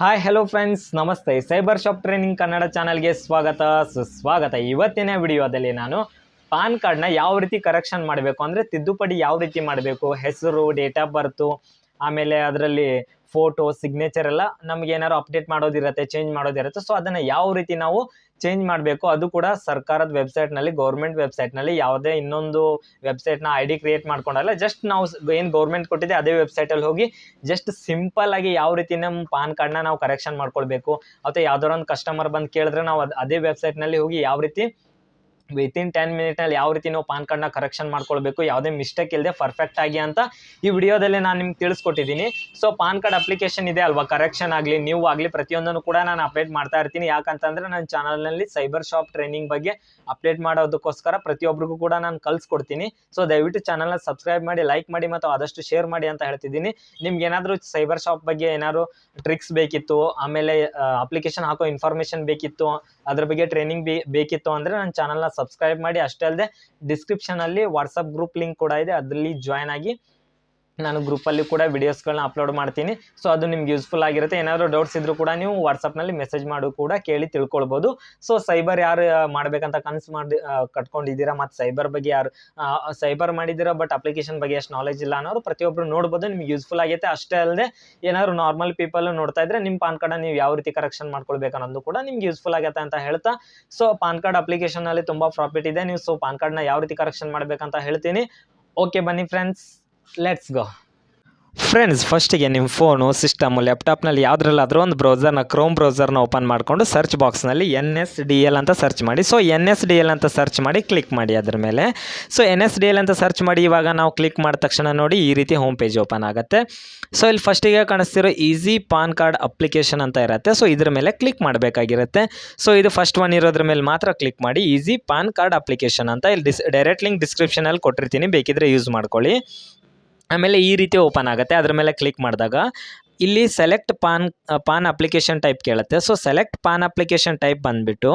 Hi hello friends ನಮಸ್ತೆ. Cyber shop training Kannada ಚಾನಲ್ಗೆ ಸ್ವಾಗತ. ಸುಸ್ವಾಗತ. ಇವತ್ತಿನ ವಿಡಿಯೋದಲ್ಲಿ ನಾನು ಪಾನ್ ಕಾರ್ಡ್ನ ಯಾವ ರೀತಿ ಕರೆಕ್ಷನ್ ಮಾಡಬೇಕು? ಅಂದರೆ ತಿದ್ದುಪಡಿ ಯಾವ ರೀತಿ ಮಾಡಬೇಕು? ಹೆಸರು ಡೇಟ್ ಆಫ್ ಬರ್ತು ಆಮೇಲೆ ಅದರಲ್ಲಿ ಫೋಟೋ ಸಿಗ್ನೇಚರ್ ಎಲ್ಲ ನಮ್ಗೆ ಏನಾದ್ರು ಅಪ್ಡೇಟ್ ಮಾಡೋದಿರುತ್ತೆ ಚೇಂಜ್ ಮಾಡೋದಿರುತ್ತೆ. ಸೊ ಅದನ್ನ ಯಾವ ರೀತಿ ನಾವು ಚೇಂಜ್ ಮಾಡಬೇಕು ಅದು ಕೂಡ ಸರ್ಕಾರದ ವೆಬ್ಸೈಟ್ನಲ್ಲಿ ಗೌರ್ಮೆಂಟ್ ವೆಬ್ಸೈಟ್ನಲ್ಲಿ ಯಾವುದೇ ಇನ್ನೊಂದು ವೆಬ್ಸೈಟ್ನ ಐ ಡಿ ಕ್ರಿಯೇಟ್ ಮಾಡ್ಕೊಂಡಲ್ಲ ಜಸ್ಟ್ ನಾವು ಏನು ಗೌರ್ಮೆಂಟ್ ಕೊಟ್ಟಿದೆ ಅದೇ ವೆಬ್ಸೈಟಲ್ಲಿ ಹೋಗಿ ಜಸ್ಟ್ ಸಿಂಪಲ್ ಆಗಿ ಯಾವ ರೀತಿ ನಮ್ಮ ಪಾನ್ ಕಾರ್ಡ್ನ ನಾವು ಕರೆಕ್ಷನ್ ಮಾಡ್ಕೊಳ್ಬೇಕು. ಅಥವಾ ಯಾವ್ದಾರ ಒಂದು ಕಸ್ಟಮರ್ ಬಂದು ಕೇಳಿದ್ರೆ ನಾವು ಅದೇ ಅದೇ ವೆಬ್ಸೈಟ್ನಲ್ಲಿ ಹೋಗಿ ಯಾವ ರೀತಿ ವಿತಿನ್ ಟೆನ್ ಮಿನಿಟ್ನಲ್ಲಿ ಯಾವ ರೀತಿ ನಾವು ಪಾನ್ ಕಾರ್ಡ್ನ ಕರೆಕ್ಷನ್ ಮಾಡ್ಕೊಳ್ಬೇಕು, ಯಾವುದೇ ಮಿಸ್ಟೇಕ್ ಇಲ್ಲದೆ ಪರ್ಫೆಕ್ಟ್ ಆಗಿ ಅಂತ ಈ ವಿಡಿಯೋದಲ್ಲಿ ನಾನು ನಿಮ್ಗೆ ತಿಳಿಸ್ಕೊಟ್ಟಿದ್ದೀನಿ. ಸೊ ಪಾನ್ ಕಾರ್ಡ್ ಅಪ್ಲಿಕೇಶನ್ ಇದೆ ಅಲ್ವಾ? ಕರೆಕ್ಷನ್ ಆಗಲಿ ನೀವು ಆಗಲಿ, ಪ್ರತಿಯೊಂದನ್ನು ಕೂಡ ನಾನು ಅಪ್ಡೇಟ್ ಮಾಡ್ತಾ ಇರ್ತೀನಿ. ಯಾಕಂತಂದ್ರೆ ನನ್ನ ಚಾನಲ್ನಲ್ಲಿ ಸೈಬರ್ ಶಾಪ್ ಟ್ರೈನಿಂಗ್ ಬಗ್ಗೆ ಅಪ್ಡೇಟ್ ಮಾಡೋದಕ್ಕೋಸ್ಕರ ಪ್ರತಿಯೊಬ್ಬರಿಗೂ ಕೂಡ ನಾನು ಕಲಿಸ್ಕೊಡ್ತೀನಿ ಸೊ ದಯವಿಟ್ಟು ಚಾನಲ್ನ ಸಬ್ಸ್ಕ್ರೈಬ್ ಮಾಡಿ ಲೈಕ್ ಮಾಡಿ ಮತ್ತು ಆದಷ್ಟು ಶೇರ್ ಮಾಡಿ ಅಂತ ಹೇಳ್ತಿದ್ದೀನಿ. ನಿಮ್ಗೆ ಏನಾದರೂ ಸೈಬರ್ ಶಾಪ್ ಬಗ್ಗೆ ಏನಾದ್ರು ಟ್ರಿಕ್ಸ್ ಬೇಕಿತ್ತು, ಆಮೇಲೆ ಅಪ್ಲಿಕೇಶನ್ ಹಾಕೋ ಇನ್ಫಾರ್ಮೇಷನ್ ಬೇಕಿತ್ತು, ಅದ್ರ ಬಗ್ಗೆ ಟ್ರೈನಿಂಗ್ ಬೇಕಿತ್ತು ಅಂದರೆ ನನ್ನ ಚಾನಲ್ನ ಸಬ್ಸ್ಕ್ರೈಬ್ ಮಾಡಿ ಅಷ್ಟೇ ಅಲ್ಲದೆ ಡಿಸ್ಕ್ರಿಪ್ಷನಲ್ಲಿ ವಾಟ್ಸಪ್ ಗ್ರೂಪ್ ಲಿಂಕ್ ಕೂಡ ಇದೆ. ಅದರಲ್ಲಿ ಜಾಯ್ನ್ ಆಗಿ ನಾನು ಗ್ರೂಪಲ್ಲಿ ಕೂಡ ವೀಡಿಯೋಸ್ಗಳನ್ನ ಅಪ್ಲೋಡ್ ಮಾಡ್ತೀನಿ. ಸೊ ಅದು ನಿಮ್ಗೆ ಯೂಸ್ಫುಲ್ ಆಗಿರುತ್ತೆ. ಏನಾದರೂ ಡೌಟ್ಸ್ ಇದ್ರೂ ಕೂಡ ನೀವು ವಾಟ್ಸಪ್ನಲ್ಲಿ ಮೆಸೇಜ್ ಮಾಡು ಕೂಡ ಕೇಳಿ ತಿಳ್ಕೊಳ್ಬೋದು. ಸೊ ಸೈಬರ್ ಯಾರು ಮಾಡಬೇಕಂತ ಕನಸು ಮಾಡಿ ಕಟ್ಕೊಂಡಿದ್ದೀರಾ? ಮತ್ತು ಸೈಬರ್ ಬಗ್ಗೆ ಯಾರು ಸೈಬರ್ ಮಾಡಿದ್ದೀರಾ? ಬಟ್ ಅಪ್ಲಿಕೇಶನ್ ಬಗ್ಗೆ ಅಷ್ಟು ನಾಲೆಜ್ ಇಲ್ಲ ಅನ್ನೋರು ಪ್ರತಿಯೊಬ್ಬರು ನೋಡ್ಬೋದು. ನಿಮ್ಗೆ ಯೂಸ್ಫುಲ್ ಆಗುತ್ತೆ ಅಷ್ಟೇ ಅಲ್ಲದೆ ಏನಾದ್ರು ನಾರ್ಮಲ್ ಪೀಪಲ್ ನೋಡ್ತಾ ಇದ್ರೆ ನಿಮ್ಮ ಪಾನ್ ಕಾರ್ಡ್ ನೀವು ಯಾವ ರೀತಿ ಕರೆಕ್ಷನ್ ಮಾಡ್ಕೊಳ್ಬೇಕು ಅನ್ನೋದು ಕೂಡ ನಿಮ್ಗೆ ಯೂಸ್ಫುಲ್ ಆಗುತ್ತೆ ಅಂತ ಹೇಳ್ತಾ. ಸೊ ಪಾನ್ ಕಾರ್ಡ್ ಅಪ್ಲಿಕೇಶನಲ್ಲಿ ತುಂಬ ಪ್ರಾಫಿಟ್ ಇದೆ. ನೀವು ಸೊ ಪಾನ್ ಕಾರ್ಡ್ನ ಯಾವ ರೀತಿ ಕರೆಕ್ಷನ್ ಮಾಡಬೇಕಂತ ಹೇಳ್ತೀನಿ. ಓಕೆ ಬನ್ನಿ ಫ್ರೆಂಡ್ಸ್ ಲೆಟ್ಸ್ ಗೋ ಫ್ರೆಂಡ್ಸ್ ಫಸ್ಟಿಗೆ ನಿಮ್ಮ ಫೋನು ಸಿಸ್ಟಮು ಲ್ಯಾಪ್ಟಾಪ್ನಲ್ಲಿ ಯಾವುದ್ರಲ್ಲಾದರೂ ಒಂದು ಬ್ರೌಸರ್ನ ಕ್ರೋಮ್ ಬ್ರೌಸರ್ನ ಓಪನ್ ಮಾಡಿಕೊಂಡು ಸರ್ಚ್ ಬಾಕ್ಸ್ನಲ್ಲಿ ಎನ್ ಎಸ್ ಡಿ ಎಲ್ ಅಂತ ಸರ್ಚ್ ಮಾಡಿ. So N S D L ಅಂತ ಸರ್ಚ್ ಮಾಡಿ ಕ್ಲಿಕ್ ಮಾಡಿ ಅದ್ರ ಮೇಲೆ. So N S D L ಅಂತ ಸರ್ಚ್ ಮಾಡಿ ಇವಾಗ ನಾವು ಕ್ಲಿಕ್ ಮಾಡಿದ ತಕ್ಷಣ ನೋಡಿ ಈ ರೀತಿ ಹೋಮ್ ಪೇಜ್ ಓಪನ್ ಆಗುತ್ತೆ. ಸೊ ಇಲ್ಲಿ ಫಸ್ಟಿಗೆ ಕಾಣಿಸ್ತಿರೋ ಈಸಿ ಪಾನ್ ಕಾರ್ಡ್ ಅಪ್ಲಿಕೇಶನ್ ಅಂತ ಇರುತ್ತೆ. ಸೊ ಇದ್ರ ಮೇಲೆ ಕ್ಲಿಕ್ ಮಾಡಬೇಕಾಗಿರುತ್ತೆ. ಸೊ ಇದು ಫಸ್ಟ್ ಒನ್ ಇರೋದ್ರ ಮೇಲೆ ಮಾತ್ರ ಕ್ಲಿಕ್ ಮಾಡಿ ಈಸಿ ಪಾನ್ ಕಾರ್ಡ್ ಅಪ್ಲಿಕೇಶನ್ ಅಂತ. ಇಲ್ಲಿ ಡಿಸ್ ಡೈರೆಕ್ಟ್ ಲಿಂಕ್ ಡಿಸ್ಕ್ರಿಪ್ಷನಲ್ಲಿ ಕೊಟ್ಟಿರ್ತೀನಿ. ಬೇಕಿದ್ರೆ ಯೂಸ್ ಮಾಡ್ಕೊಳ್ಳಿ. ಆಮೇಲೆ ಈ ರೀತಿ ಓಪನ್ ಆಗುತ್ತೆ. ಅದ್ರ ಮೇಲೆ ಕ್ಲಿಕ್ ಮಾಡಿದಾಗ ಇಲ್ಲಿ select PAN PAN application type ಕೇಳುತ್ತೆ. So select PAN application type ಬಂದುಬಿಟ್ಟು,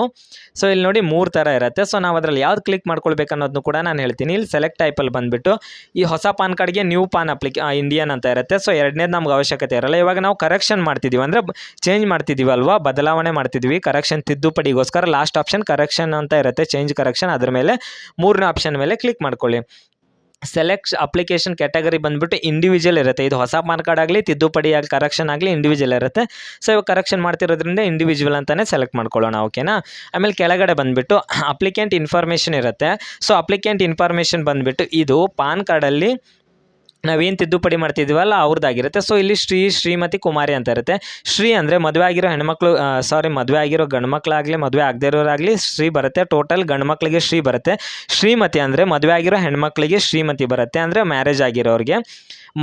ಸೊ ಇಲ್ಲಿ ನೋಡಿ ಮೂರು ಥರ ಇರುತ್ತೆ. ಸೊ ನಾವು ಅದರಲ್ಲಿ ಯಾವ್ದು ಕ್ಲಿಕ್ ಮಾಡ್ಕೊಳ್ಬೇಕು ಅನ್ನೋದನ್ನು ಕೂಡ ನಾನು ಹೇಳ್ತೀನಿ. ಇಲ್ಲಿ ಸೆಲೆಕ್ಟ್ ಟೈಪಲ್ಲಿ ಬಂದುಬಿಟ್ಟು ಈ ಹೊಸ ಪಾನ್ ಕಾರ್ಡ್ಗೆ ನ್ಯೂ ಪಾನ್ ಅಪ್ಲಿಕೇ ಇಂಡಿಯನ್ ಅಂತ ಇರುತ್ತೆ. ಸೊ ಎರಡನೇದು ನಮ್ಗೆ ಅವಶ್ಯಕತೆ ಇರಲ್ಲ. ಇವಾಗ ನಾವು ಕರೆಕ್ಷನ್ ಮಾಡ್ತಿದ್ದೀವಿ ಅಂದರೆ ಚೇಂಜ್ ಮಾಡ್ತಿದ್ದೀವಿ ಅಲ್ವಾ? ಬದಲಾವಣೆ ಮಾಡ್ತಿದ್ವಿ. ಕರೆಕ್ಷನ್ ತಿದ್ದುಪಡಿಗೋಸ್ಕರ ಲಾಸ್ಟ್ ಆಪ್ಷನ್ ಕರೆಕ್ಷನ್ ಅಂತ ಇರುತ್ತೆ. ಚೇಂಜ್ ಕರೆಕ್ಷನ್ ಅದ್ರ ಮೇಲೆ ಮೂರನೇ ಆಪ್ಷನ್ ಮೇಲೆ ಕ್ಲಿಕ್ ಮಾಡ್ಕೊಳ್ಳಿ. ಸೆಲೆಕ್ಟ್ ಅಪ್ಲಿಕೇಶನ್ ಕ್ಯಾಟಗರಿ ಬಂದ್ಬಿಟ್ಟು ಇಂಡಿವಿಜುವಲ್ ಇರುತ್ತೆ. ಇದು ಹೊಸ ಪಾನ್ ಕಾರ್ಡ್ ಆಗಲಿ, ತಿದ್ದುಪಡಿ ಆಗಲಿ ಕರೆಕ್ಷನ್ ಆಗಲಿ ಇಂಡಿವಿಜುವಲ್ ಇರುತ್ತೆ. ಸೊ ಇವಾಗ ಕರೆಕ್ಷನ್ ಮಾಡ್ತಿರೋದ್ರಿಂದ ಇಂಡಿವಿಜುವಲ್ ಅಂತಲೇ ಸೆಲೆಕ್ಟ್ ಮಾಡ್ಕೊಳ್ಳೋಣ ಓಕೆನಾ ಆಮೇಲೆ ಕೆಳಗಡೆ ಬಂದುಬಿಟ್ಟು ಅಪ್ಲಿಕೆಂಟ್ ಇನ್ಫಾರ್ಮೇಷನ್ ಇರುತ್ತೆ. ಸೊ ಅಪ್ಲಿಕೆಂಟ್ ಇನ್ಫಾರ್ಮೇಷನ್ ಬಂದುಬಿಟ್ಟು ಇದು ಪಾನ್ ಕಾರ್ಡಲ್ಲಿ ನಾವೇನು ತಿದ್ದುಪಡಿ ಮಾಡ್ತಿದ್ದೀವಲ್ಲ ಅವ್ರದ್ದಾಗಿರುತ್ತೆ ಸೊ ಇಲ್ಲಿ ಶ್ರೀ, ಶ್ರೀಮತಿ ಕುಮಾರಿ ಅಂತ ಇರುತ್ತೆ. ಶ್ರೀ ಅಂದರೆ ಮದುವೆ ಆಗಿರೋ ಹೆಣ್ಮಕ್ಳು ಸಾರಿ ಮದುವೆ ಆಗಿರೋ ಗಂಡ್ಮಕ್ಳಾಗಲಿ, ಮದುವೆ ಆಗದೇ ಇರೋರಾಗಲಿ ಶ್ರೀ ಬರುತ್ತೆ. ಟೋಟಲ್ ಗಂಡ್ಮಕ್ಳಿಗೆ ಶ್ರೀ ಬರುತ್ತೆ. ಶ್ರೀಮತಿ ಅಂದರೆ ಮದುವೆ ಆಗಿರೋ ಹೆಣ್ಮಕ್ಳಿಗೆ ಶ್ರೀಮತಿ ಬರುತ್ತೆ ಅಂದರೆ ಮ್ಯಾರೇಜ್ ಆಗಿರೋರಿಗೆ.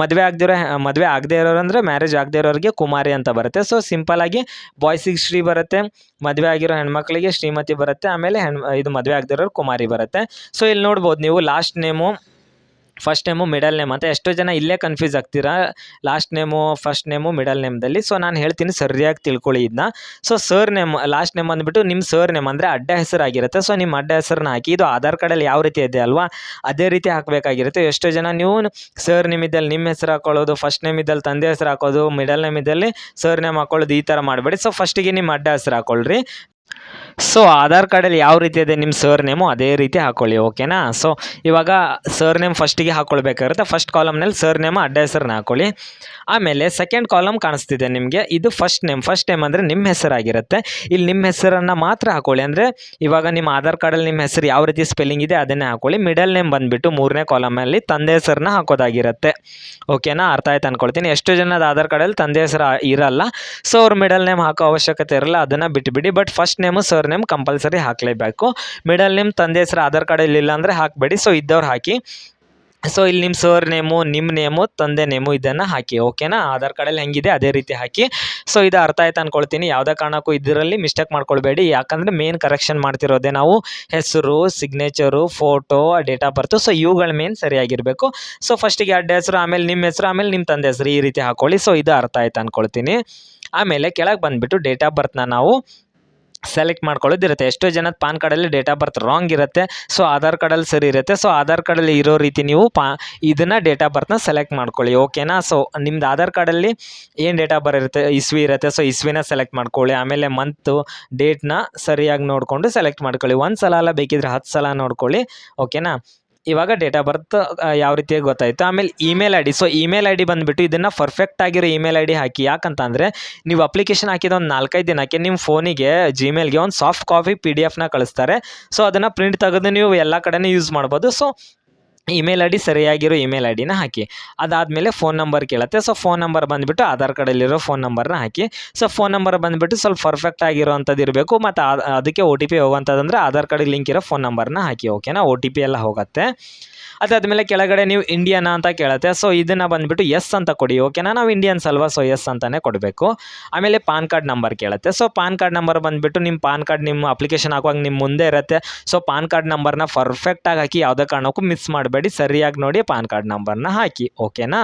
ಮದುವೆ ಆಗದಿರೋ, ಮದುವೆ ಆಗದೇ ಇರೋರು ಅಂದರೆ ಮ್ಯಾರೇಜ್ ಆಗದೇ ಇರೋರಿಗೆ ಕುಮಾರಿ ಅಂತ ಬರುತ್ತೆ. ಸೊ ಸಿಂಪಲಾಗಿ ಬಾಯ್ಸಿಗೆ ಶ್ರೀ ಬರುತ್ತೆ, ಮದುವೆ ಆಗಿರೋ ಹೆಣ್ಮಕ್ಳಿಗೆ ಶ್ರೀಮತಿ ಬರುತ್ತೆ, ಆಮೇಲೆ ಹೆಣ್, ಇದು ಮದುವೆ ಆಗದೇ ಇರೋರು ಕುಮಾರಿ ಬರುತ್ತೆ. ಸೊ ಇಲ್ಲಿ ನೋಡ್ಬೋದು ನೀವು last name first name middle name ಅಂತ ಎಷ್ಟೋ ಜನ ಇಲ್ಲೇ ಕನ್ಫ್ಯೂಸ್ ಆಗ್ತೀರಾ? Last name first name middle ನೇಮ್ದಲ್ಲಿ so ನಾನು ಹೇಳ್ತೀನಿ ಸರಿಯಾಗಿ ತಿಳ್ಕೊಳ್ಳಿ ಇದನ್ನ so surname last name ಅಂದ್ಬಿಟ್ಟು ನಿಮ್ಮ ಸರ್ ನೇಮ್ ಅಂದರೆ ಅಡ್ಡ ಹೆಸರಾಗಿರುತ್ತೆ. ಸೊ ನಿಮ್ಮ ಅಡ್ಡ ಹೆಸರನ್ನ ಹಾಕಿ ಇದು ಆಧಾರ್ ಕಾರ್ಡಲ್ಲಿ ಯಾವ ರೀತಿ ಇದೆ ಅಲ್ವಾ? ಅದೇ ರೀತಿ ಹಾಕಬೇಕಾಗಿರುತ್ತೆ. ಎಷ್ಟೋ ಜನ ನೀವು ಸರ್ ನೇಮ್ ಇದ್ದಲ್ಲಿ ನಿಮ್ಮ ಹೆಸರು ಹಾಕೊಳ್ಳೋದು ಫಸ್ಟ್ ನೇಮ್ ಇದ್ದಲ್ಲಿ ತಂದೆ ಹೆಸರು ಹಾಕೋದು ಮಿಡಲ್ ನೇಮ್ ಇದ್ದಲ್ಲಿ ಸರ್ ನೇಮ್ ಹಾಕೊಳ್ಳೋದು ಈ ಥರ ಮಾಡಬೇಡಿ. ಸೊ ಫಸ್ಟಿಗೆ ನಿಮ್ಮ ಅಡ್ಡ ಹೆಸರು ಹಾಕೊಳ್ರಿ. ಸೊ ಆಧಾರ್ ಕಾರ್ಡಲ್ಲಿ ಯಾವ ರೀತಿ ಇದೆ ನಿಮ್ಮ ಸರ್ ನೇಮು ಅದೇ ರೀತಿ ಹಾಕೊಳ್ಳಿ ಓಕೆನಾ ಸೊ ಇವಾಗ ಸರ್ ನೇಮ್ ಫಸ್ಟಿಗೆ ಹಾಕ್ಕೊಳ್ಬೇಕಾಗುತ್ತೆ ಫಸ್ಟ್ ಕಾಲಮ್ನಲ್ಲಿ ಸರ್ ನೇಮ್ ಅಡ್ಡ ಹೆಸರನ್ನ ಹಾಕೊಳ್ಳಿ. ಆಮೇಲೆ ಸೆಕೆಂಡ್ ಕಾಲಮ್ ಕಾಣಿಸ್ತಿದೆ ನಿಮಗೆ. ಇದು ಫಸ್ಟ್ ನೇಮ್ ಫಸ್ಟ್ ನೇಮ್ ಅಂದರೆ ನಿಮ್ಮ ಹೆಸರಾಗಿರುತ್ತೆ. ಇಲ್ಲಿ ನಿಮ್ಮ ಹೆಸರನ್ನು ಮಾತ್ರ ಹಾಕೊಳ್ಳಿ. ಅಂದರೆ ಇವಾಗ ನಿಮ್ಮ ಆಧಾರ್ ಕಾರ್ಡಲ್ಲಿ ನಿಮ್ಮ ಹೆಸರು ಯಾವ ರೀತಿ ಸ್ಪೆಲ್ಲಿಂಗ್ ಇದೆ ಅದನ್ನೇ ಹಾಕೊಳ್ಳಿ. ಮಿಡಲ್ ನೇಮ್ ಬಂದುಬಿಟ್ಟು ಮೂರನೇ ಕಾಲಮಲ್ಲಿ ತಂದೆ ಹೆಸರನ್ನ ಹಾಕೋದಾಗಿರುತ್ತೆ. ಓಕೆನಾ ಅರ್ಥ ಆಯ್ತು ಅಂದ್ಕೊಳ್ತೀನಿ ಎಷ್ಟು ಜನದ ಆಧಾರ್ ಕಾರ್ಡಲ್ಲಿ ತಂದೆ ಹೆಸರು ಇರಲ್ಲ. ಸೊ ಅವ್ರ ಮಿಡಲ್ ನೇಮ್ ಹಾಕೋ ಅವಶ್ಯಕತೆ ಇರಲ್ಲ, ಅದನ್ನು ಬಿಟ್ಟುಬಿಡಿ but first name surname compulsory ಹಾಕಲೇಬೇಕು. Middle name ತಂದೆ ಹೆಸರು, ಆಧಾರ್ ಕಾರ್ಡ್ ಇಲ್ಲ ಅಂದರೆ ಹಾಕಬೇಡಿ. ಸೊ ಇದ್ದವ್ರು ಹಾಕಿ. ಸೊ ಇಲ್ಲಿ ನಿಮ್ಮ ಸರ್ ನೇಮು ನಿಮ್ಮ ನೇಮು ತಂದೆ ನೇಮು ಇದನ್ನು ಹಾಕಿ. ಓಕೆನಾ ಆಧಾರ್ ಕಾರ್ಡಲ್ಲಿ ಹೆಂಗಿದೆ? ಅದೇ ರೀತಿ ಹಾಕಿ. ಸೊ ಇದು ಅರ್ಥ ಆಯ್ತು ಅಂದ್ಕೊಳ್ತೀನಿ ಯಾವುದೇ ಕಾರಣಕ್ಕೂ ಇದರಲ್ಲಿ ಮಿಸ್ಟೇಕ್ ಮಾಡ್ಕೊಳ್ಬೇಡಿ. ಯಾಕಂದರೆ ಮೇನ್ ಕರೆಕ್ಷನ್ ಮಾಡ್ತಿರೋದೇ ನಾವು ಹೆಸರು signature photo date of birth so ಇವುಗಳ ಮೇನ್ ಸರಿಯಾಗಿರಬೇಕು. ಸೊ ಫಸ್ಟಿಗೆ ಅಡ್ಡ ಹೆಸರು, ಆಮೇಲೆ ನಿಮ್ಮ ಹೆಸರು, ಆಮೇಲೆ ನಿಮ್ಮ ತಂದೆ ಹೆಸರು ಈ ರೀತಿ ಹಾಕೊಳ್ಳಿ. ಸೊ ಇದು ಅರ್ಥ ಆಯ್ತು ಅಂದ್ಕೊಳ್ತೀನಿ ಆಮೇಲೆ ಕೆಳಗೆ ಬಂದುಬಿಟ್ಟು ಡೇಟ್ ಆಫ್ ಬರ್ತ್ನ ನಾವು ಸೆಲೆಕ್ಟ್ ಮಾಡ್ಕೊಳ್ಳೋದಿರುತ್ತೆ. ಎಷ್ಟೋ ಜನದ ಪಾನ್ ಕಾರ್ಡಲ್ಲಿ ಡೇಟ್ ಆಫ್ ಬರ್ತ್ ರಾಂಗ್ ಇರುತ್ತೆ. ಸೊ ಆಧಾರ್ ಕಾರ್ಡಲ್ಲಿ ಸರಿ ಇರುತ್ತೆ. ಸೊ ಆಧಾರ್ ಕಾರ್ಡಲ್ಲಿ ಇರೋ ರೀತಿ ನೀವು ಪಾ, ಇದನ್ನು ಡೇಟ್ ಆಫ್ ಬರ್ತ್ನ ಸೆಲೆಕ್ಟ್ ಮಾಡ್ಕೊಳ್ಳಿ ಓಕೆನಾ ಸೊ ನಿಮ್ದು ಆಧಾರ್ ಕಾರ್ಡಲ್ಲಿ ಏನು ಡೇಟ್ ಆಫ್ ಬರ್ ಇರುತ್ತೆ? ಇಸ್ವಿ ಇರುತ್ತೆ. ಸೊ ಇಸ್ವಿನ ಸೆಲೆಕ್ಟ್ ಮಾಡ್ಕೊಳ್ಳಿ. ಆಮೇಲೆ ಮಂತು ಡೇಟ್ನ ಸರಿಯಾಗಿ ನೋಡಿಕೊಂಡು ಸೆಲೆಕ್ಟ್ ಮಾಡ್ಕೊಳ್ಳಿ. ಒಂದು ಸಲ ಅಲ್ಲ ಬೇಕಿದ್ರೆ ಹತ್ತು ಸಲ ನೋಡ್ಕೊಳ್ಳಿ ಓಕೆನಾ ಇವಾಗ ಡೇಟ್ ಆಫ್ ಬರ್ತ್ ಯಾವ ರೀತಿಯಾಗಿ ಗೊತ್ತಾಯಿತು? ಆಮೇಲೆ email I D so email I D ಬಂದುಬಿಟ್ಟು ಇದನ್ನು ಪರ್ಫೆಕ್ಟ್ ಆಗಿರೋ ಇಮೇಲ್ ಐ ಡಿ ಹಾಕಿ. ಯಾಕಂತಂದರೆ, ನೀವು ಅಪ್ಲಿಕೇಶನ್ ಹಾಕಿದ ಒಂದು ನಾಲ್ಕೈದು ದಿನಕ್ಕೆ ನಿಮ್ಮ ಫೋನಿಗೆ ಜಿಮೇಲ್ಗೆ ಒಂದು ಸಾಫ್ಟ್ ಕಾಪಿ ಪಿ ಡಿ ಎಫ್ನ ಕಳಿಸ್ತಾರೆ. ಸೊ ಅದನ್ನು ಪ್ರಿಂಟ್ ತೆಗೆದು ನೀವು ಎಲ್ಲ ಕಡೆನೂ ಯೂಸ್ ಮಾಡ್ಬೋದು. ಸೊ ಇಮೇಲ್ ಐ ಡಿ ಸರಿಯಾಗಿರೋ ಇಮೇಲ್ ಐ ಡಿನ ಹಾಕಿ. ಅದಾದಮೇಲೆ ಫೋನ್ ನಂಬರ್ ಕೇಳುತ್ತೆ. ಸೊ ಫೋನ್ ನಂಬರ್ ಬಂದುಬಿಟ್ಟು ಆಧಾರ್ ಕಾರ್ಡಲ್ಲಿರೋ ಫೋನ್ ನಂಬರ್ನ ಹಾಕಿ. ಸೊ ಫೋನ್ ನಂಬರ್ ಬಂದುಬಿಟ್ಟು ಸ್ವಲ್ಪ ಪರ್ಫೆಕ್ಟ್ ಆಗಿರೋವಂಥದ್ದು ಇರಬೇಕು. ಮತ್ತು ಅದಕ್ಕೆ ಒ ಟಿ ಪಿ ಹೋಗುವಂಥದ್ದಂದ್ರೆ ಆಧಾರ್ ಕಾರ್ಡಿಗೆ ಲಿಂಕ್ ಇರೋ ಫೋನ್ ನಂಬರ್ನ ಹಾಕಿ. ಓಕೆನಾ ಒ ಟಿ ಪಿ ಎಲ್ಲ ಹೋಗುತ್ತೆ. ಅದಾದಮೇಲೆ ಕೆಳಗಡೆ ನೀವು ಇಂಡಿಯನ್ ಅಂತ ಕೇಳುತ್ತೆ. ಸೊ ಇದನ್ನು ಬಂದುಬಿಟ್ಟು ಎಸ್ ಅಂತ ಕೊಡಿ ಓಕೆನಾ ನಾವು ಇಂಡಿಯನ್ಸ್ ಅಲ್ವಾ? ಸೊ ಎಸ್ ಅಂತಲೇ ಕೊಡಬೇಕು. ಆಮೇಲೆ ಪಾನ್ ಕಾರ್ಡ್ ನಂಬರ್ ಕೇಳುತ್ತೆ. ಸೊ ಪಾನ್ ಕಾರ್ಡ್ ನಂಬರ್ ಬಂದುಬಿಟ್ಟು ನಿಮ್ಮ ಪಾನ್ ಕಾರ್ಡ್ ನಿಮ್ಮ ಅಪ್ಲಿಕೇಶನ್ ಹಾಕುವಾಗ ನಿಮ್ಮ ಮುಂದೆ ಇರುತ್ತೆ. ಸೊ ಪಾನ್ ಕಾರ್ಡ್ ನಂಬರ್ನ ಪರ್ಫೆಕ್ಟಾಗಿ ಹಾಕಿ ಯಾವುದೇ ಕಾರಣಕ್ಕೂ ಮಿಸ್ ಮಾಡಬೇಡಿ. ಸರಿಯಾಗಿ ನೋಡಿ ಪಾನ್ ಕಾರ್ಡ್ ನಂಬರ್ನ ಹಾಕಿ ಓಕೆನಾ